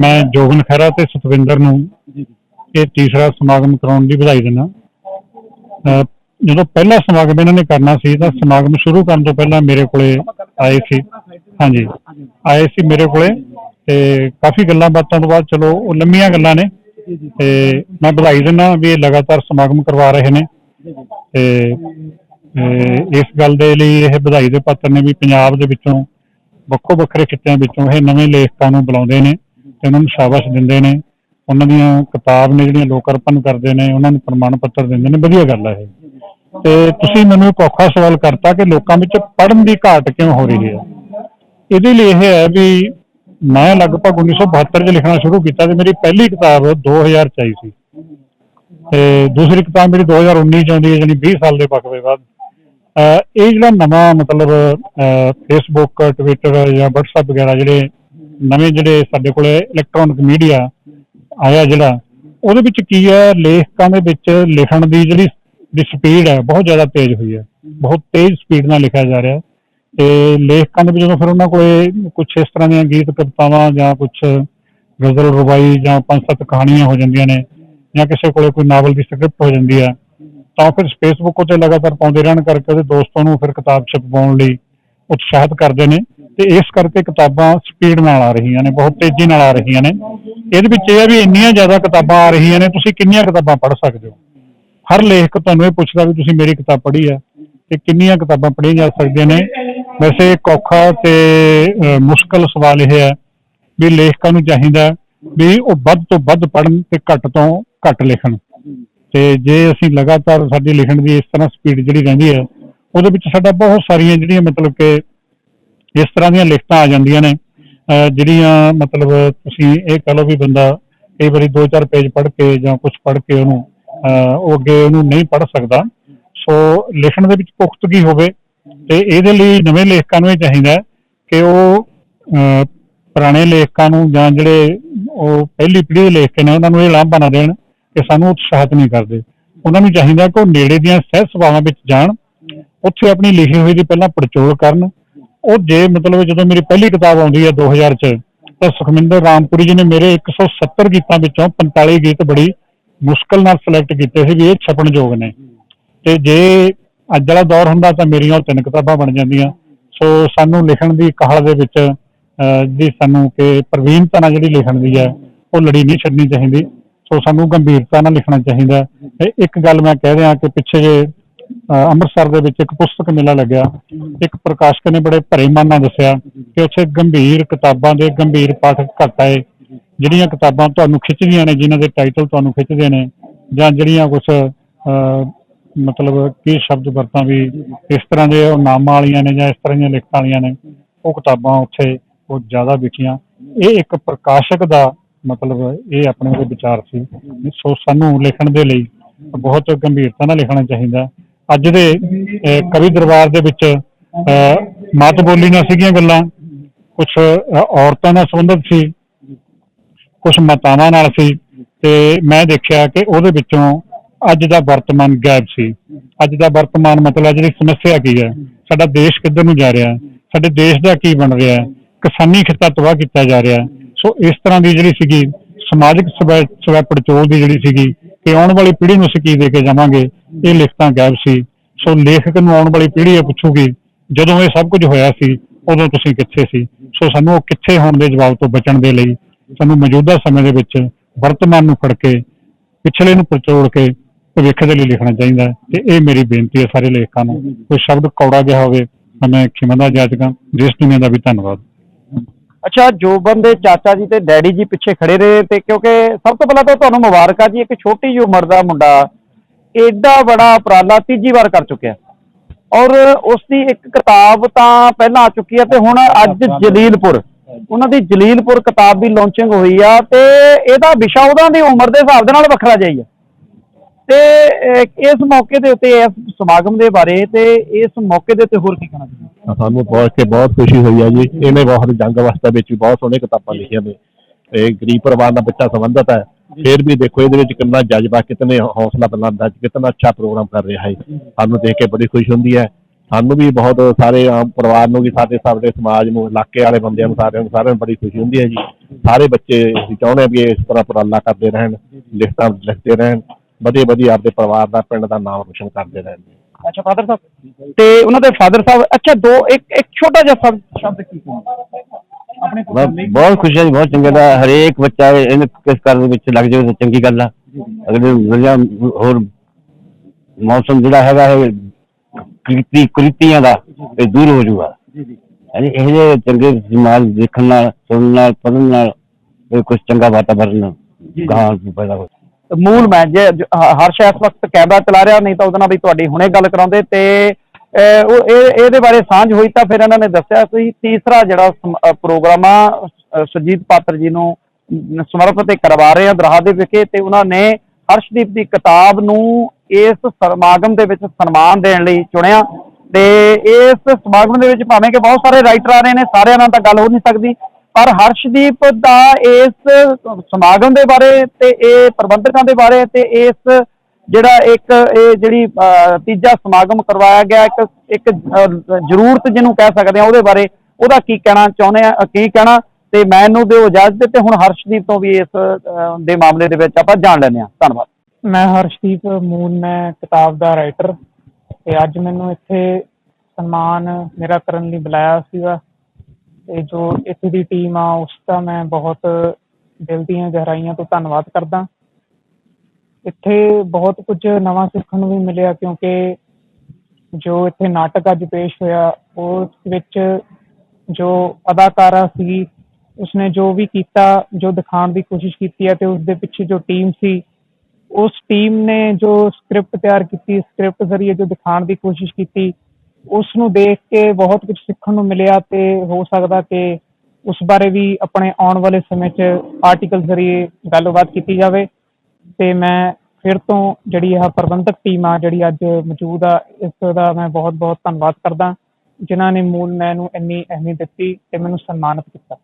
Speaker 8: ਮੈਂ ਜੋਗਨ ਖਹਿਰਾ ਤੇ ਸਤਵਿੰਦਰ ਨੂੰ ਇਹ ਤੀਸਰਾ ਸਮਾਗਮ ਕਰਾਉਣ ਦੀ ਵਧਾਈ ਦਿੰਦਾ। ਜਦੋਂ ਪਹਿਲਾ ਸਮਾਗਮ ਇਹਨਾਂ ਨੇ ਕਰਨਾ ਸੀ, ਤਾਂ ਸਮਾਗਮ ਸ਼ੁਰੂ ਕਰਨ ਤੋਂ ਪਹਿਲਾਂ ਮੇਰੇ ਕੋਲੇ ਆਏ ਸੀ। ਹਾਂਜੀ, ਆਏ ਸੀ ਮੇਰੇ ਕੋਲੇ ਤੇ ਕਾਫੀ ਗੱਲਾਂ ਬਾਤਾਂ ਤੋਂ ਬਾਅਦ ਚਲੋ ਉਹ ਲੰਮੀਆਂ ਗੱਲਾਂ ਨੇ। ਤੇ ਮੈਂ ਵਧਾਈ ਦਿੰਦਾ ਵੀ ਇਹ ਲਗਾਤਾਰ ਸਮਾਗਮ ਕਰਵਾ ਰਹੇ ਨੇ। ਤੇ ਇਸ ਗੱਲ ਦੇ ਲਈ ਇਹ ਵਧਾਈ ਦੇ ਪਾਤਰ ਨੇ ਵੀ ਪੰਜਾਬ ਦੇ ਵਿੱਚੋਂ ਵੱਖੋ ਵੱਖਰੇ ਖਿੱਤਿਆਂ ਵਿੱਚੋਂ ਇਹ ਨਵੇਂ ਲੇਖਕਾਂ ਨੂੰ ਬੁਲਾਉਂਦੇ ਨੇ ਤੇ ਉਹਨਾਂ ਨੂੰ ਸ਼ਾਬਾਸ਼ ਦਿੰਦੇ ਨੇ। ਉਹਨਾਂ ਦੀਆਂ ਕਿਤਾਬ ਨੇ ਜਿਹੜੀਆਂ ਲੋਕ ਅਰਪਣ ਕਰਦੇ ਨੇ, ਉਹਨਾਂ ਨੂੰ ਪ੍ਰਮਾਣ ਪੱਤਰ ਦਿੰਦੇ ਨੇ, ਵਧੀਆ ਗੱਲ ਹੈ ਇਹ। ਤੇ ਤੁਸੀਂ ਮੈਨੂੰ ਇੱਕ ਔਖਾ ਸਵਾਲ ਕਰਤਾ ਕਿ ਲੋਕਾਂ ਵਿੱਚ ਪੜ੍ਹਨ ਦੀ ਘਾਟ ਕਿਉਂ ਹੋ ਰਹੀ ਹੈ? ਇਹਦੇ ਲਈ ਇਹ ਹੈ ਵੀ ਮੈਂ ਲਗਭਗ 1972 ਚ ਲਿਖਣਾ ਸ਼ੁਰੂ ਕੀਤਾ ਤੇ ਮੇਰੀ ਪਹਿਲੀ ਕਿਤਾਬ 2000 ਚ ਆਈ ਸੀ। ਤੇ ਦੂਸਰੀ ਕਿਤਾਬ ਮੇਰੀ 2019 ਚ ਆਉਂਦੀ ਹੈ, ਯਾਨੀ 20 ਸਾਲ ਦੇ ਵਕਫੇ ਬਾਅਦ। ਅਹ ਇਹ ਜਿਹੜਾ ਨਵਾਂ ਮਤਲਬ ਫੇਸਬੁੱਕ ਟਵਿੱਟਰ ਜਾਂ WhatsApp ਵਗੈਰਾ ਜਿਹੜੇ ਨਵੇਂ ਜਿਹੜੇ ਸਾਡੇ ਕੋਲੇ ਇਲੈਕਟ੍ਰੋਨਿਕ ਮੀਡੀਆ ਆਇਆ ਜਿਹੜਾ, ਉਹਦੇ ਵਿੱਚ ਕੀ ਹੈ, ਲੇਖਕਾਂ ਦੇ ਵਿੱਚ ਲਿਖਣ ਦੀ ਜਿਹੜੀ ਦੀ ਸਪੀਡ ਹੈ, ਬਹੁਤ ਜ਼ਿਆਦਾ ਤੇਜ਼ ਹੋਈ ਹੈ। ਬਹੁਤ ਤੇਜ਼ ਸਪੀਡ ਨਾਲ ਲਿਖਿਆ ਜਾ ਰਿਹਾ ਤੇ ਲੇਖਕਾਂ ਦੇ ਵਿੱਚ ਜਦੋਂ ਫਿਰ ਉਹਨਾਂ ਕੋਲੇ ਕੁਝ ਇਸ ਤਰ੍ਹਾਂ ਦੀਆਂ ਗੀਤ ਕਵਿਤਾਵਾਂ ਜਾਂ ਕੁਝ ਗਜ਼ਲ ਰੁਬਾਈ ਜਾਂ ਪੰਜ ਸੱਤ ਕਹਾਣੀਆਂ ਹੋ ਜਾਂਦੀਆਂ ਨੇ ਜਾਂ ਕਿਸੇ ਕੋਲੇ ਕੋਈ ਨਾਵਲ ਦੀ ਸਕ੍ਰਿਪਟ ਹੋ ਜਾਂਦੀ ਹੈ, ਤਾਂ ਫਿਰ ਫੇਸਬੁੱਕ ਉੱਤੇ ਲਗਾਤਾਰ ਪਾਉਂਦੇ ਰਹਿਣ ਕਰਕੇ ਉਹਦੇ ਦੋਸਤਾਂ ਨੂੰ ਫਿਰ ਕਿਤਾਬ ਛਪਵਾਉਣ ਲਈ ਉਤਸ਼ਾਹਿਤ ਕਰਦੇ ਨੇ। ਤੇ ਇਸ ਕਰਕੇ ਕਿਤਾਬਾਂ ਸਪੀਡ ਨਾਲ ਆ ਰਹੀਆਂ ਨੇ, ਬਹੁਤ ਤੇਜ਼ੀ ਨਾਲ ਆ ਰਹੀਆਂ ਨੇ। ਇਹਦੇ ਵਿੱਚ ਇਹ ਹੈ ਵੀ ਇੰਨੀਆਂ ਜ਼ਿਆਦਾ ਕਿਤਾਬਾਂ ਆ ਰਹੀਆਂ ਨੇ, ਤੁਸੀਂ ਕਿੰਨੀਆਂ ਕਿਤਾਬਾਂ ਪੜ੍ਹ ਸਕਦੇ ਹੋ? ਹਰ ਲੇਖਕ ਤੁਹਾਨੂੰ ਇਹ ਪੁੱਛਦਾ ਵੀ ਤੁਸੀਂ ਮੇਰੀ ਕਿਤਾਬ ਪੜ੍ਹੀ ਹੈ ਤੇ ਕਿੰਨੀਆਂ ਕਿਤਾਬਾਂ ਪੜ੍ਹੀਆਂ ਜਾ ਸਕਦੀਆਂ ਨੇ। ਵੈਸੇ ਇੱਕ ਔਖਾ ਤੇ ਮੁਸ਼ਕਲ ਸਵਾਲ ਇਹ ਹੈ ਵੀ ਲੇਖਕਾਂ ਨੂੰ ਚਾਹੀਦਾ ਵੀ ਉਹ ਵੱਧ ਤੋਂ ਵੱਧ ਪੜ੍ਹਨ ਤੇ ਘੱਟ ਤੋਂ ਘੱਟ ਲਿਖਣ। ਤੇ ਜੇ ਅਸੀਂ ਲਗਾਤਾਰ ਸਾਡੀ ਲਿਖਣ ਦੀ ਇਸ ਤਰ੍ਹਾਂ ਸਪੀਡ ਜਿਹੜੀ ਰਹਿੰਦੀ ਹੈ, ਉਹਦੇ ਵਿੱਚ ਸਾਡਾ ਬਹੁਤ ਸਾਰੀਆਂ ਜਿਹੜੀਆਂ ਮਤਲਬ ਕਿ ਇਸ ਤਰ੍ਹਾਂ ਦੀਆਂ ਲਿਖਤਾਂ ਆ ਜਾਂਦੀਆਂ ਨੇ, ਅਹ ਜਿਹੜੀਆਂ ਮਤਲਬ ਤੁਸੀਂ ਇਹ ਕਹ ਲਓ ਵੀ ਬੰਦਾ ਕਈ ਵਾਰੀ ਦੋ ਚਾਰ ਪੇਜ ਪੜ੍ਹ ਕੇ ਜਾਂ ਕੁਝ ਪੜ੍ਹ ਕੇ ਉਹਨੂੰ, ਅਹ ਉਹ ਅੱਗੇ ਉਹਨੂੰ ਨਹੀਂ ਪੜ੍ਹ ਸਕਦਾ। ਸੋ ਲਿਖਣ ਦੇ ਵਿੱਚ ਪੁਖਤਗੀ ਹੋਵੇ ਤੇ ਇਹਦੇ ਲਈ ਨਵੇਂ ਲੇਖਕਾਂ ਨੂੰ ਇਹ ਚਾਹੀਦਾ ਕਿ ਉਹ, ਅਹ ਪੁਰਾਣੇ ਲੇਖਕਾਂ ਨੂੰ ਜਾਂ ਜਿਹੜੇ ਉਹ ਪਹਿਲੀ ਪੀੜ੍ਹੀ ਦੇ ਲੇਖਕ ਨੇ, ਉਹਨਾਂ ਨੂੰ ਇਹ ਲਾਂਭਾ ਨਾ ਦੇਣ ਕਿ ਸਾਨੂੰ ਉਤਸ਼ਾਹਿਤ ਨਹੀਂ ਕਰਦੇ। ਉਹਨਾਂ ਨੂੰ ਚਾਹੀਦਾ ਕਿ ਉਹ ਨੇੜੇ ਦੀਆਂ ਸਹਿ ਸਭਾਵਾਂ ਵਿੱਚ ਜਾਣ, ਉੱਥੇ ਆਪਣੀ ਲਿਖੀ ਹੋਈ ਦੀ ਪਹਿਲਾਂ ਪੜਚੋਲ ਕਰਨ ਉਹ ਜੇ ਮਤਲਬ ਜਦੋਂ ਮੇਰੀ ਪਹਿਲੀ ਕਿਤਾਬ ਆਉਂਦੀ ਹੈ 2000 ਚ ਤਾਂ ਸੁਖਮਿੰਦਰ ਰਾਮਪੁਰੀ ਜੀ ਨੇ ਮੇਰੇ 170 ਗੀਤਾਂ ਵਿੱਚੋਂ 45 ਗੀਤ ਬੜੀ ਮੁਸ਼ਕਲ ਨਾਲ ਸਿਲੈਕਟ ਕੀਤੇ ਸੀ ਵੀ ਇਹ ਛਪਣਯੋਗ ਨੇ। ਤੇ ਜੇ ਅੱਜ ਵਾਲਾ ਦੌਰ ਹੁੰਦਾ ਤਾਂ ਮੇਰੀਆਂ ਉਹ ਤਿੰਨ ਕਿਤਾਬਾਂ ਬਣ ਜਾਂਦੀਆਂ। ਸੋ ਸਾਨੂੰ ਲਿਖਣ ਦੀ ਕਾਹਲ ਦੇ ਵਿੱਚ ਅਹ, ਜਿਹੜੀ ਸਾਨੂੰ ਕਿ ਪ੍ਰਵੀਨਤਾ ਨਾਲ ਜਿਹੜੀ ਲਿਖਣ ਦੀ ਹੈ ਉਹ ਲੜੀ ਨਹੀਂ ਛੱਡਣੀ ਚਾਹੀਦੀ। ਸੋ ਸਾਨੂੰ ਗੰਭੀਰਤਾ ਨਾਲ ਲਿਖਣਾ ਚਾਹੀਦਾ ਤੇ ਇੱਕ ਗੱਲ ਮੈਂ ਕਹਿ ਰਿਹਾ ਕਿ ਪਿੱਛੇ ਜੇ ਅਹ, ਅੰਮ੍ਰਿਤਸਰ ਦੇ ਵਿੱਚ ਇੱਕ ਪੁਸਤਕ ਮੇਲਾ ਲੱਗਿਆ। ਇੱਕ ਪ੍ਰਕਾਸ਼ਕ ਨੇ ਬੜੇ ਭਰੇ ਮਨ ਨਾਲ ਦੱਸਿਆ ਕਿ ਉੱਥੇ ਗੰਭੀਰ ਕਿਤਾਬਾਂ ਦੇ ਗੰਭੀਰ ਪਾਠਕ ਘੱਟ ਆਏ। ਜਿਹੜੀਆਂ ਕਿਤਾਬਾਂ ਤੁਹਾਨੂੰ ਖਿੱਚਦੀਆਂ ਨੇ ਜਿਨ੍ਹਾਂ ਦੇ ਟਾਈਟਲ ਤੁਹਾਨੂੰ ਖਿੱਚਦੇ ਨੇ ਜਾਂ ਜਿਹੜੀਆਂ ਕੁਝ ਮਤਲਬ ਕੀ ਸ਼ਬਦ ਵਰਤਾਂ ਵੀ ਇਸ ਤਰ੍ਹਾਂ ਦੇ ਉਹ ਨਾਮਾਂ ਵਾਲੀਆਂ ਨੇ ਜਾਂ ਇਸ ਤਰ੍ਹਾਂ ਦੀਆਂ ਲਿਖਤਾਂ ਵਾਲੀਆਂ ਨੇ ਉਹ ਕਿਤਾਬਾਂ ਉੱਥੇ ਉਹ ਜ਼ਿਆਦਾ ਵਿਕੀਆਂ। ਇਹ ਇੱਕ ਪ੍ਰਕਾਸ਼ਕ ਦਾ ਮਤਲਬ ਇਹ ਆਪਣੇ ਉਹਦੇ ਵਿਚਾਰ ਸੀ। ਸੋ ਸਾਨੂੰ ਲਿਖਣ ਦੇ ਲਈ ਬਹੁਤ ਗੰਭੀਰਤਾ ਨਾਲ ਲਿਖਣਾ ਚਾਹੀਦਾ। ਅੱਜ ਦੇ ਕਵੀ ਦਰਬਾਰ ਦੇ ਵਿੱਚ ਅਹ, ਮਾਤ ਬੋਲੀ ਨਾਲ ਸੀਗੀਆਂ ਗੱਲਾਂ। ਕੁਝ ਔਰਤਾਂ ਨਾਲ ਸੰਬੰਧਿਤ ਸੀ ਕੁਝ ਮਾਤਾਵਾਂ ਨਾਲ ਸੀ। ਤੇ ਮੈਂ ਦੇਖਿਆ ਕਿ ਉਹਦੇ ਵਿੱਚੋਂ ਅੱਜ ਦਾ ਵਰਤਮਾਨ ਗਾਇਬ ਸੀ। ਅੱਜ ਦਾ ਵਰਤਮਾਨ ਮਤਲਬ ਜਿਹੜੀ ਸਮੱਸਿਆ ਕੀ ਹੈ? ਸਾਡਾ ਦੇਸ਼ ਕਿੱਧਰ ਨੂੰ ਜਾ ਰਿਹਾ? ਹੈ ਸਾਡੇ ਦੇਸ਼ ਦਾ ਕੀ ਬਣ ਰਿਹਾ? ਹੈ ਕਿਸਾਨੀ ਖਿੱਤਾ ਤਬਾਹ ਕੀਤਾ ਜਾ ਰਿਹਾ। ਸੋ ਇਸ ਤਰ੍ਹਾਂ ਦੀ ਜਿਹੜੀ ਸੀਗੀ ਸਮਾਜਿਕ ਸਵੈ ਸਵੈ ਪੜਚੋਲ ਦੀ ਜਿਹੜੀ ਸੀਗੀ ਕਿ ਆਉਣ ਵਾਲੀ ਪੀੜ੍ਹੀ ਨੂੰ ਅਸੀਂ ਕੀ ਦੇ ਕੇ ਜਾਵਾਂਗੇ? ਇਹ ਲਿਖਤਾਂ ਗਾਇਬ ਸੀ। ਸੋ ਲੇਖਕ ਨੂੰ ਆਉਣ ਵਾਲੀ ਪੀੜ੍ਹੀ ਇਹ ਪੁੱਛੂਗੀ, ਜਦੋਂ ਇਹ ਸਭ ਕੁਝ ਹੋਇਆ ਸੀ, ਉਦੋਂ ਤੁਸੀਂ ਕਿੱਥੇ ਸੀ? ਸੋ ਸਾਨੂੰ ਉਹ ਕਿੱਥੇ ਹੋਣ ਦੇ ਜਵਾਬ ਤੋਂ ਬਚਣ ਦੇ ਲਈ ਸਾਨੂੰ ਮੌਜੂਦਾ ਸਮੇਂ ਦੇ ਵਿੱਚ ਵਰਤਮਾਨ ਨੂੰ ਫੜ ਕੇ, ਪਿਛਲੇ ਨੂੰ ਪਰਚੋੜ ਕੇ ਭਵਿੱਖ ਦੇ ਲਈ ਲਿਖਣਾ ਚਾਹੀਦਾ ਹੈ। ਤੇ ਇਹ ਮੇਰੀ ਬੇਨਤੀ ਹੈ ਸਾਰੇ ਲੇਖਕਾਂ ਨੂੰ। ਕੋਈ ਸ਼ਬਦ ਕੌੜਾ ਗਿਆ ਹੋਵੇ ਤਾਂ ਮੈਂ ਖਿਮਾ ਦਾ ਜਾਚਕਾਂ। ਦੇਸ਼ ਦੁਨੀਆ ਦਾ ਵੀ ਧੰਨਵਾਦ।
Speaker 3: ਅੱਛਾ ਜੋਬਨ ਦੇ ਚਾਚਾ ਜੀ ਤੇ ਡੈਡੀ ਜੀ ਪਿੱਛੇ ਖੜੇ ਰਹੇ ਤੇ ਕਿਉਂਕਿ ਸਭ ਤੋਂ ਪਹਿਲਾਂ ਤਾਂ ਤੁਹਾਨੂੰ ਮੁਬਾਰਕਾਂ ਜੀ ਇੱਕ ਛੋਟੀ ਜਿਹੀ ਉਮਰ ਦਾ ਮੁੰਡਾ ਏਡਾ ਬੜਾ ਉਪਰਾਲਾ ਤੀਜੀ ਵਾਰ ਕਰ ਚੁੱਕਿਆ। ਔਰ ਉਸ ਦੀ ਇੱਕ ਕਿਤਾਬ ਤਾਂ ਪਹਿਲਾਂ ਆ ਚੁੱਕੀ ਹੈ ਤੇ ਹੁਣ ਅੱਜ ਜਲੀਲਪੁਰ। ਉਹਨਾਂ ਦੀ ਜਲੀਲਪੁਰ ਕਿਤਾਬ ਦੀ ਲਾਂਚਿੰਗ ਹੋਈ ਆ ਤੇ ਇਹਦਾ ਵਿਸ਼ਾ ਉਹਨਾਂ ਦੀ ਉਮਰ ਦੇ ਹਿਸਾਬ ਦੇ ਨਾਲ ਵੱਖਰਾ ਹੀ ਆ। ਤੇ ਇਸ ਮੌਕੇ ਦੇ ਉੱਤੇ ਇਸ ਸਮਾਗਮ ਦੇ ਬਾਰੇ ਤੇ ਇਸ ਮੌਕੇ ਦੇ ਉੱਤੇ ਹੋਰ ਕੀ ਕਹਿਣਾ ਚਾਹੁੰਦੇ
Speaker 9: ਸਾਨੂੰ ਬਹੁਤ ਕੇ ਬਹੁਤ ਖੁਸ਼ੀ ਹੋਈ ਹੈ ਜੀ। ਇਹਨੇ ਬਹੁਤ ਜੰਗ ਅਵਸਥਾ ਵਿੱਚ ਵੀ ਬਹੁਤ ਸੋਹਣੇ ਕਿਤਾਬਾਂ ਲਿਖੀਆਂ ਨੇ। ਤੇ ਗਰੀਬ ਪਰਿਵਾਰ ਨਾਲ ਬੱਚਾ ਸੰਬੰਧਤ ਹੈ। ਫਿਰ ਵੀ ਦੇਖੋ, ਇਹਦੇ ਵਿੱਚ ਕਿੰਨਾ ਜਜ਼ਬਾ, ਕਿਤਨੇ ਹੌਸਲਾ ਬੁਲੰਦ ਹੈ ਕਿਤਨਾ ਅੱਛਾ ਪ੍ਰੋਗਰਾਮ ਕਰ ਰਿਹਾ ਹੈ। ਸਾਨੂੰ ਦੇਖ ਕੇ ਬੜੀ ਖੁਸ਼ੀ ਹੁੰਦੀ ਹੈ। ਸਾਨੂੰ ਵੀ ਬਹੁਤ ਸਾਰੇ ਆਮ ਪਰਿਵਾਰ ਨੂੰ ਵੀ, ਸਾਡੇ ਸਾਡੇ ਸਮਾਜ ਨੂੰ, ਇਲਾਕੇ ਵਾਲੇ ਬੰਦਿਆਂ ਨੂੰ, ਸਾਰਿਆਂ ਨੂੰ ਸਾਰਿਆਂ ਨੂੰ ਬੜੀ ਖੁਸ਼ੀ ਹੁੰਦੀ ਹੈ ਜੀ। ਸਾਰੇ ਬੱਚੇ ਅਸੀਂ ਚਾਹੁੰਦੇ ਹਾਂ ਵੀ ਇਸ ਤਰ੍ਹਾਂ ਉਪਰਾਲਾ ਕਰਦੇ ਰਹਿਣ, ਲਿਖਤਾਂ ਲਿਖਦੇ ਰਹਿਣ। ਵਧੀਆ ਵਧੀਆ ਆਪਦੇ ਪਰਿਵਾਰ ਦਾ ਪਿੰਡ ਦਾ ਨਾਮ ਰੋਸ਼ਨ ਕਰਦੇ ਰਹਿਣ
Speaker 3: ਅੱਛਾ ਫਾਦਰ ਸਾਹਿਬ? ਤੇ ਉਹਨਾਂ ਦੇ ਫਾਦਰ ਸਾਹਿਬ ਅੱਛਾ ਦੋ ਇੱਕ ਇੱਕ ਛੋਟਾ ਜਿਹਾ ਸ਼ਬਦ ਸ਼ਬਦ ਕੀ ਕਹੋਗੇ ਆਪਣੇ ਪੁੱਤਰ ਲਈ
Speaker 10: ਬਹੁਤ ਖੁਸ਼ੀ ਹੈ ਜੀ, ਬਹੁਤ ਚੰਗਾ ਦਾ ਹਰੇਕ ਬੱਚਾ ਇਹਨੂੰ ਕਿਸ ਕਰਨ ਦੇ ਵਿੱਚ ਲੱਗ ਜਾਵੇ ਤਾਂ ਚੰਗੀ ਗੱਲ ਆ। ਅਗਲੇ ਵਧੀਆ ਹੋਰ ਮੌਸਮ ਜਿਹੜਾ ਹੈਗਾ ਇਹ ਕ੍ਰਿਤੀ ਕ੍ਰਿਤੀਆਂ ਦਾ ਇਹ ਦੂਰ ਹੋ ਜਾਊਗਾ। ਹਾਂਜੀ ਇਹ ਜਿਹੇ ਚੰਗੇ ਸਮਾਜ ਦੇਖਣ ਨਾਲ ਸੁਣਨ ਨਾਲ ਪੜ੍ਹਨ ਨਾਲ ਇਹ ਕੁਝ ਚੰਗਾ ਵਾਤਾਵਰਨ ਗਾਂ ਪੈਦਾ ਹੋ
Speaker 3: ਮੂਲ ਮੈਂ ਜੇ ਹਰਸ਼ ਇਸ ਵਕਤ ਕੈਮਰਾ ਚਲਾ ਰਿਹਾ ਨਹੀਂ ਤਾਂ ਉਹਦੇ ਨਾਲ ਵੀ ਤੁਹਾਡੀ ਹੁਣੇ ਗੱਲ ਕਰਾਉਂਦੇ ਤੇ ਅਹ, ਉਹ ਇਹ ਇਹਦੇ ਬਾਰੇ ਸਾਂਝ ਹੋਈ ਤਾਂ ਫਿਰ ਇਹਨਾਂ ਨੇ ਦੱਸਿਆ ਸੀ ਤੀਸਰਾ ਜਿਹੜਾ ਪ੍ਰੋਗਰਾਮ ਆ ਅਹ, ਸੁਰਜੀਤ ਪਾਤਰ ਜੀ ਨੂੰ ਅਮ, ਸਮਰਪਿਤ ਕਰਵਾ ਰਹੇ ਆ ਦਰਾਹਾ ਦੇ ਵਿਖੇ ਤੇ ਉਹਨਾਂ ਨੇ ਹਰਸ਼ਦੀਪ ਦੀ ਕਿਤਾਬ ਨੂੰ ਇਸ ਸਮਾਗਮ ਦੇ ਵਿੱਚ ਸਨਮਾਨ ਦੇਣ ਲਈ ਚੁਣਿਆ ਤੇ ਇਸ ਸਮਾਗਮ ਦੇ ਵਿੱਚ ਭਾਵੇਂ ਕਿ ਬਹੁਤ ਸਾਰੇ ਰਾਈਟਰ ਆ ਰਹੇ ਨੇ ਸਾਰਿਆਂ ਨਾਲ ਤਾਂ ਗੱਲ ਹੋ ਨਹੀਂ ਸਕਦੀ। ਪਰ ਹਰਸ਼ਦੀਪ ਦਾ ਇਸ ਸਮਾਗਮ ਦੇ ਬਾਰੇ ਤੇ ਇਹ ਪ੍ਰਬੰਧਕਾਂ ਦੇ ਬਾਰੇ ਤੇ ਇਸ ਜਿਹੜਾ ਇੱਕ, ਇਹ ਜਿਹੜੀ ਤੀਜਾ ਸਮਾਗਮ ਕਰਵਾਇਆ ਗਿਆ, ਇੱਕ ਇੱਕ ਜ਼ਰੂਰਤ ਜਿਹਨੂੰ ਕਹਿ ਸਕਦੇ ਆ ਉਹਦੇ ਬਾਰੇ, ਉਹਦਾ ਕੀ ਕਹਿਣਾ ਚਾਹੁੰਦੇ ਆ ਕੀ ਕਹਿਣਾ ਤੇ ਮੈਨੂੰ ਦਿਓ ਇਜਾਜ਼ਤ ਤੇ ਹੁਣ ਹਰਸ਼ਦੀਪ ਤੋਂ ਵੀ ਇਸ ਦੇ ਮਾਮਲੇ ਦੇ ਵਿੱਚ ਆਪਾਂ ਜਾਣ ਲੈਂਦੇ ਆ ਧੰਨਵਾਦ।
Speaker 11: ਮੈਂ ਹਰਸ਼ਦੀਪ ਮੂਨ, ਮੈਂ ਕਿਤਾਬ ਦਾ ਰਾਈਟਰ ਤੇ ਅੱਜ ਮੈਨੂੰ ਇੱਥੇ ਸਨਮਾਨ ਮੇਰਾ ਕਰਨ ਲਈ ਬੁਲਾਇਆ ਸੀਗਾ। ਤੇ ਜੋ ਇੱਥੇ ਦੀ ਟੀਮ ਆ, ਉਸ ਦਾ ਮੈਂ ਬਹੁਤ ਦਿਲ ਦੀਆਂ ਗਹਿਰਾਈਆਂ ਤੋਂ ਧੰਨਵਾਦ ਕਰਦਾ। ਇੱਥੇ ਬਹੁਤ ਕੁਝ ਨਵਾਂ ਸਿੱਖਣ ਨੂੰ ਵੀ ਮਿਲਿਆ ਕਿਉਂਕਿ ਜੋ ਇੱਥੇ ਨਾਟਕ ਅੱਜ ਪੇਸ਼ ਹੋਇਆ, ਉਸ ਵਿੱਚ ਜੋ ਅਦਾਕਾਰਾ ਸੀ, ਉਸਨੇ ਜੋ ਵੀ ਕੀਤਾ, ਜੋ ਦਿਖਾਉਣ ਦੀ ਕੋਸ਼ਿਸ਼ ਕੀਤੀ ਹੈ ਤੇ ਉਸ ਦੇ ਪਿੱਛੇ ਜੋ ਟੀਮ ਸੀ, ਉਸ ਟੀਮ ਨੇ ਜੋ ਸਕ੍ਰਿਪਟ ਤਿਆਰ ਕੀਤੀ ਸਕ੍ਰਿਪਟ ਜ਼ਰੀਏ ਜੋ ਦਿਖਾਉਣ ਦੀ ਕੋਸ਼ਿਸ਼ ਕੀਤੀ ਉਸ ਨੂੰ ਦੇਖ ਕੇ ਬਹੁਤ ਕੁਝ ਸਿੱਖਣ ਨੂੰ ਮਿਲਿਆ ਤੇ ਹੋ ਸਕਦਾ ਕਿ ਉਸ ਬਾਰੇ ਵੀ ਆਪਣੇ ਆਉਣ ਵਾਲੇ ਸਮੇਂ 'ਚ ਆਰਟੀਕਲ ਜ਼ਰੀਏ ਗੱਲਬਾਤ ਕੀਤੀ ਜਾਵੇ। ਤੇ ਮੈਂ ਫਿਰ ਤੋਂ ਜਿਹੜੀ ਇਹ ਪ੍ਰਬੰਧਕ ਟੀਮ ਆ, ਜਿਹੜੀ ਅੱਜ ਮੌਜੂਦ ਆ, ਇਸ ਦਾ ਮੈਂ ਬਹੁਤ ਬਹੁਤ ਧੰਨਵਾਦ ਕਰਦਾ, ਜਿਨ੍ਹਾਂ ਨੇ ਮੂਲ ਮੈਂ ਨੂੰ ਇੰਨੀ ਅਹਿਮੀਅਤ ਦਿੱਤੀ ਤੇ ਮੈਨੂੰ ਸਨਮਾਨਿਤ ਕੀਤਾ।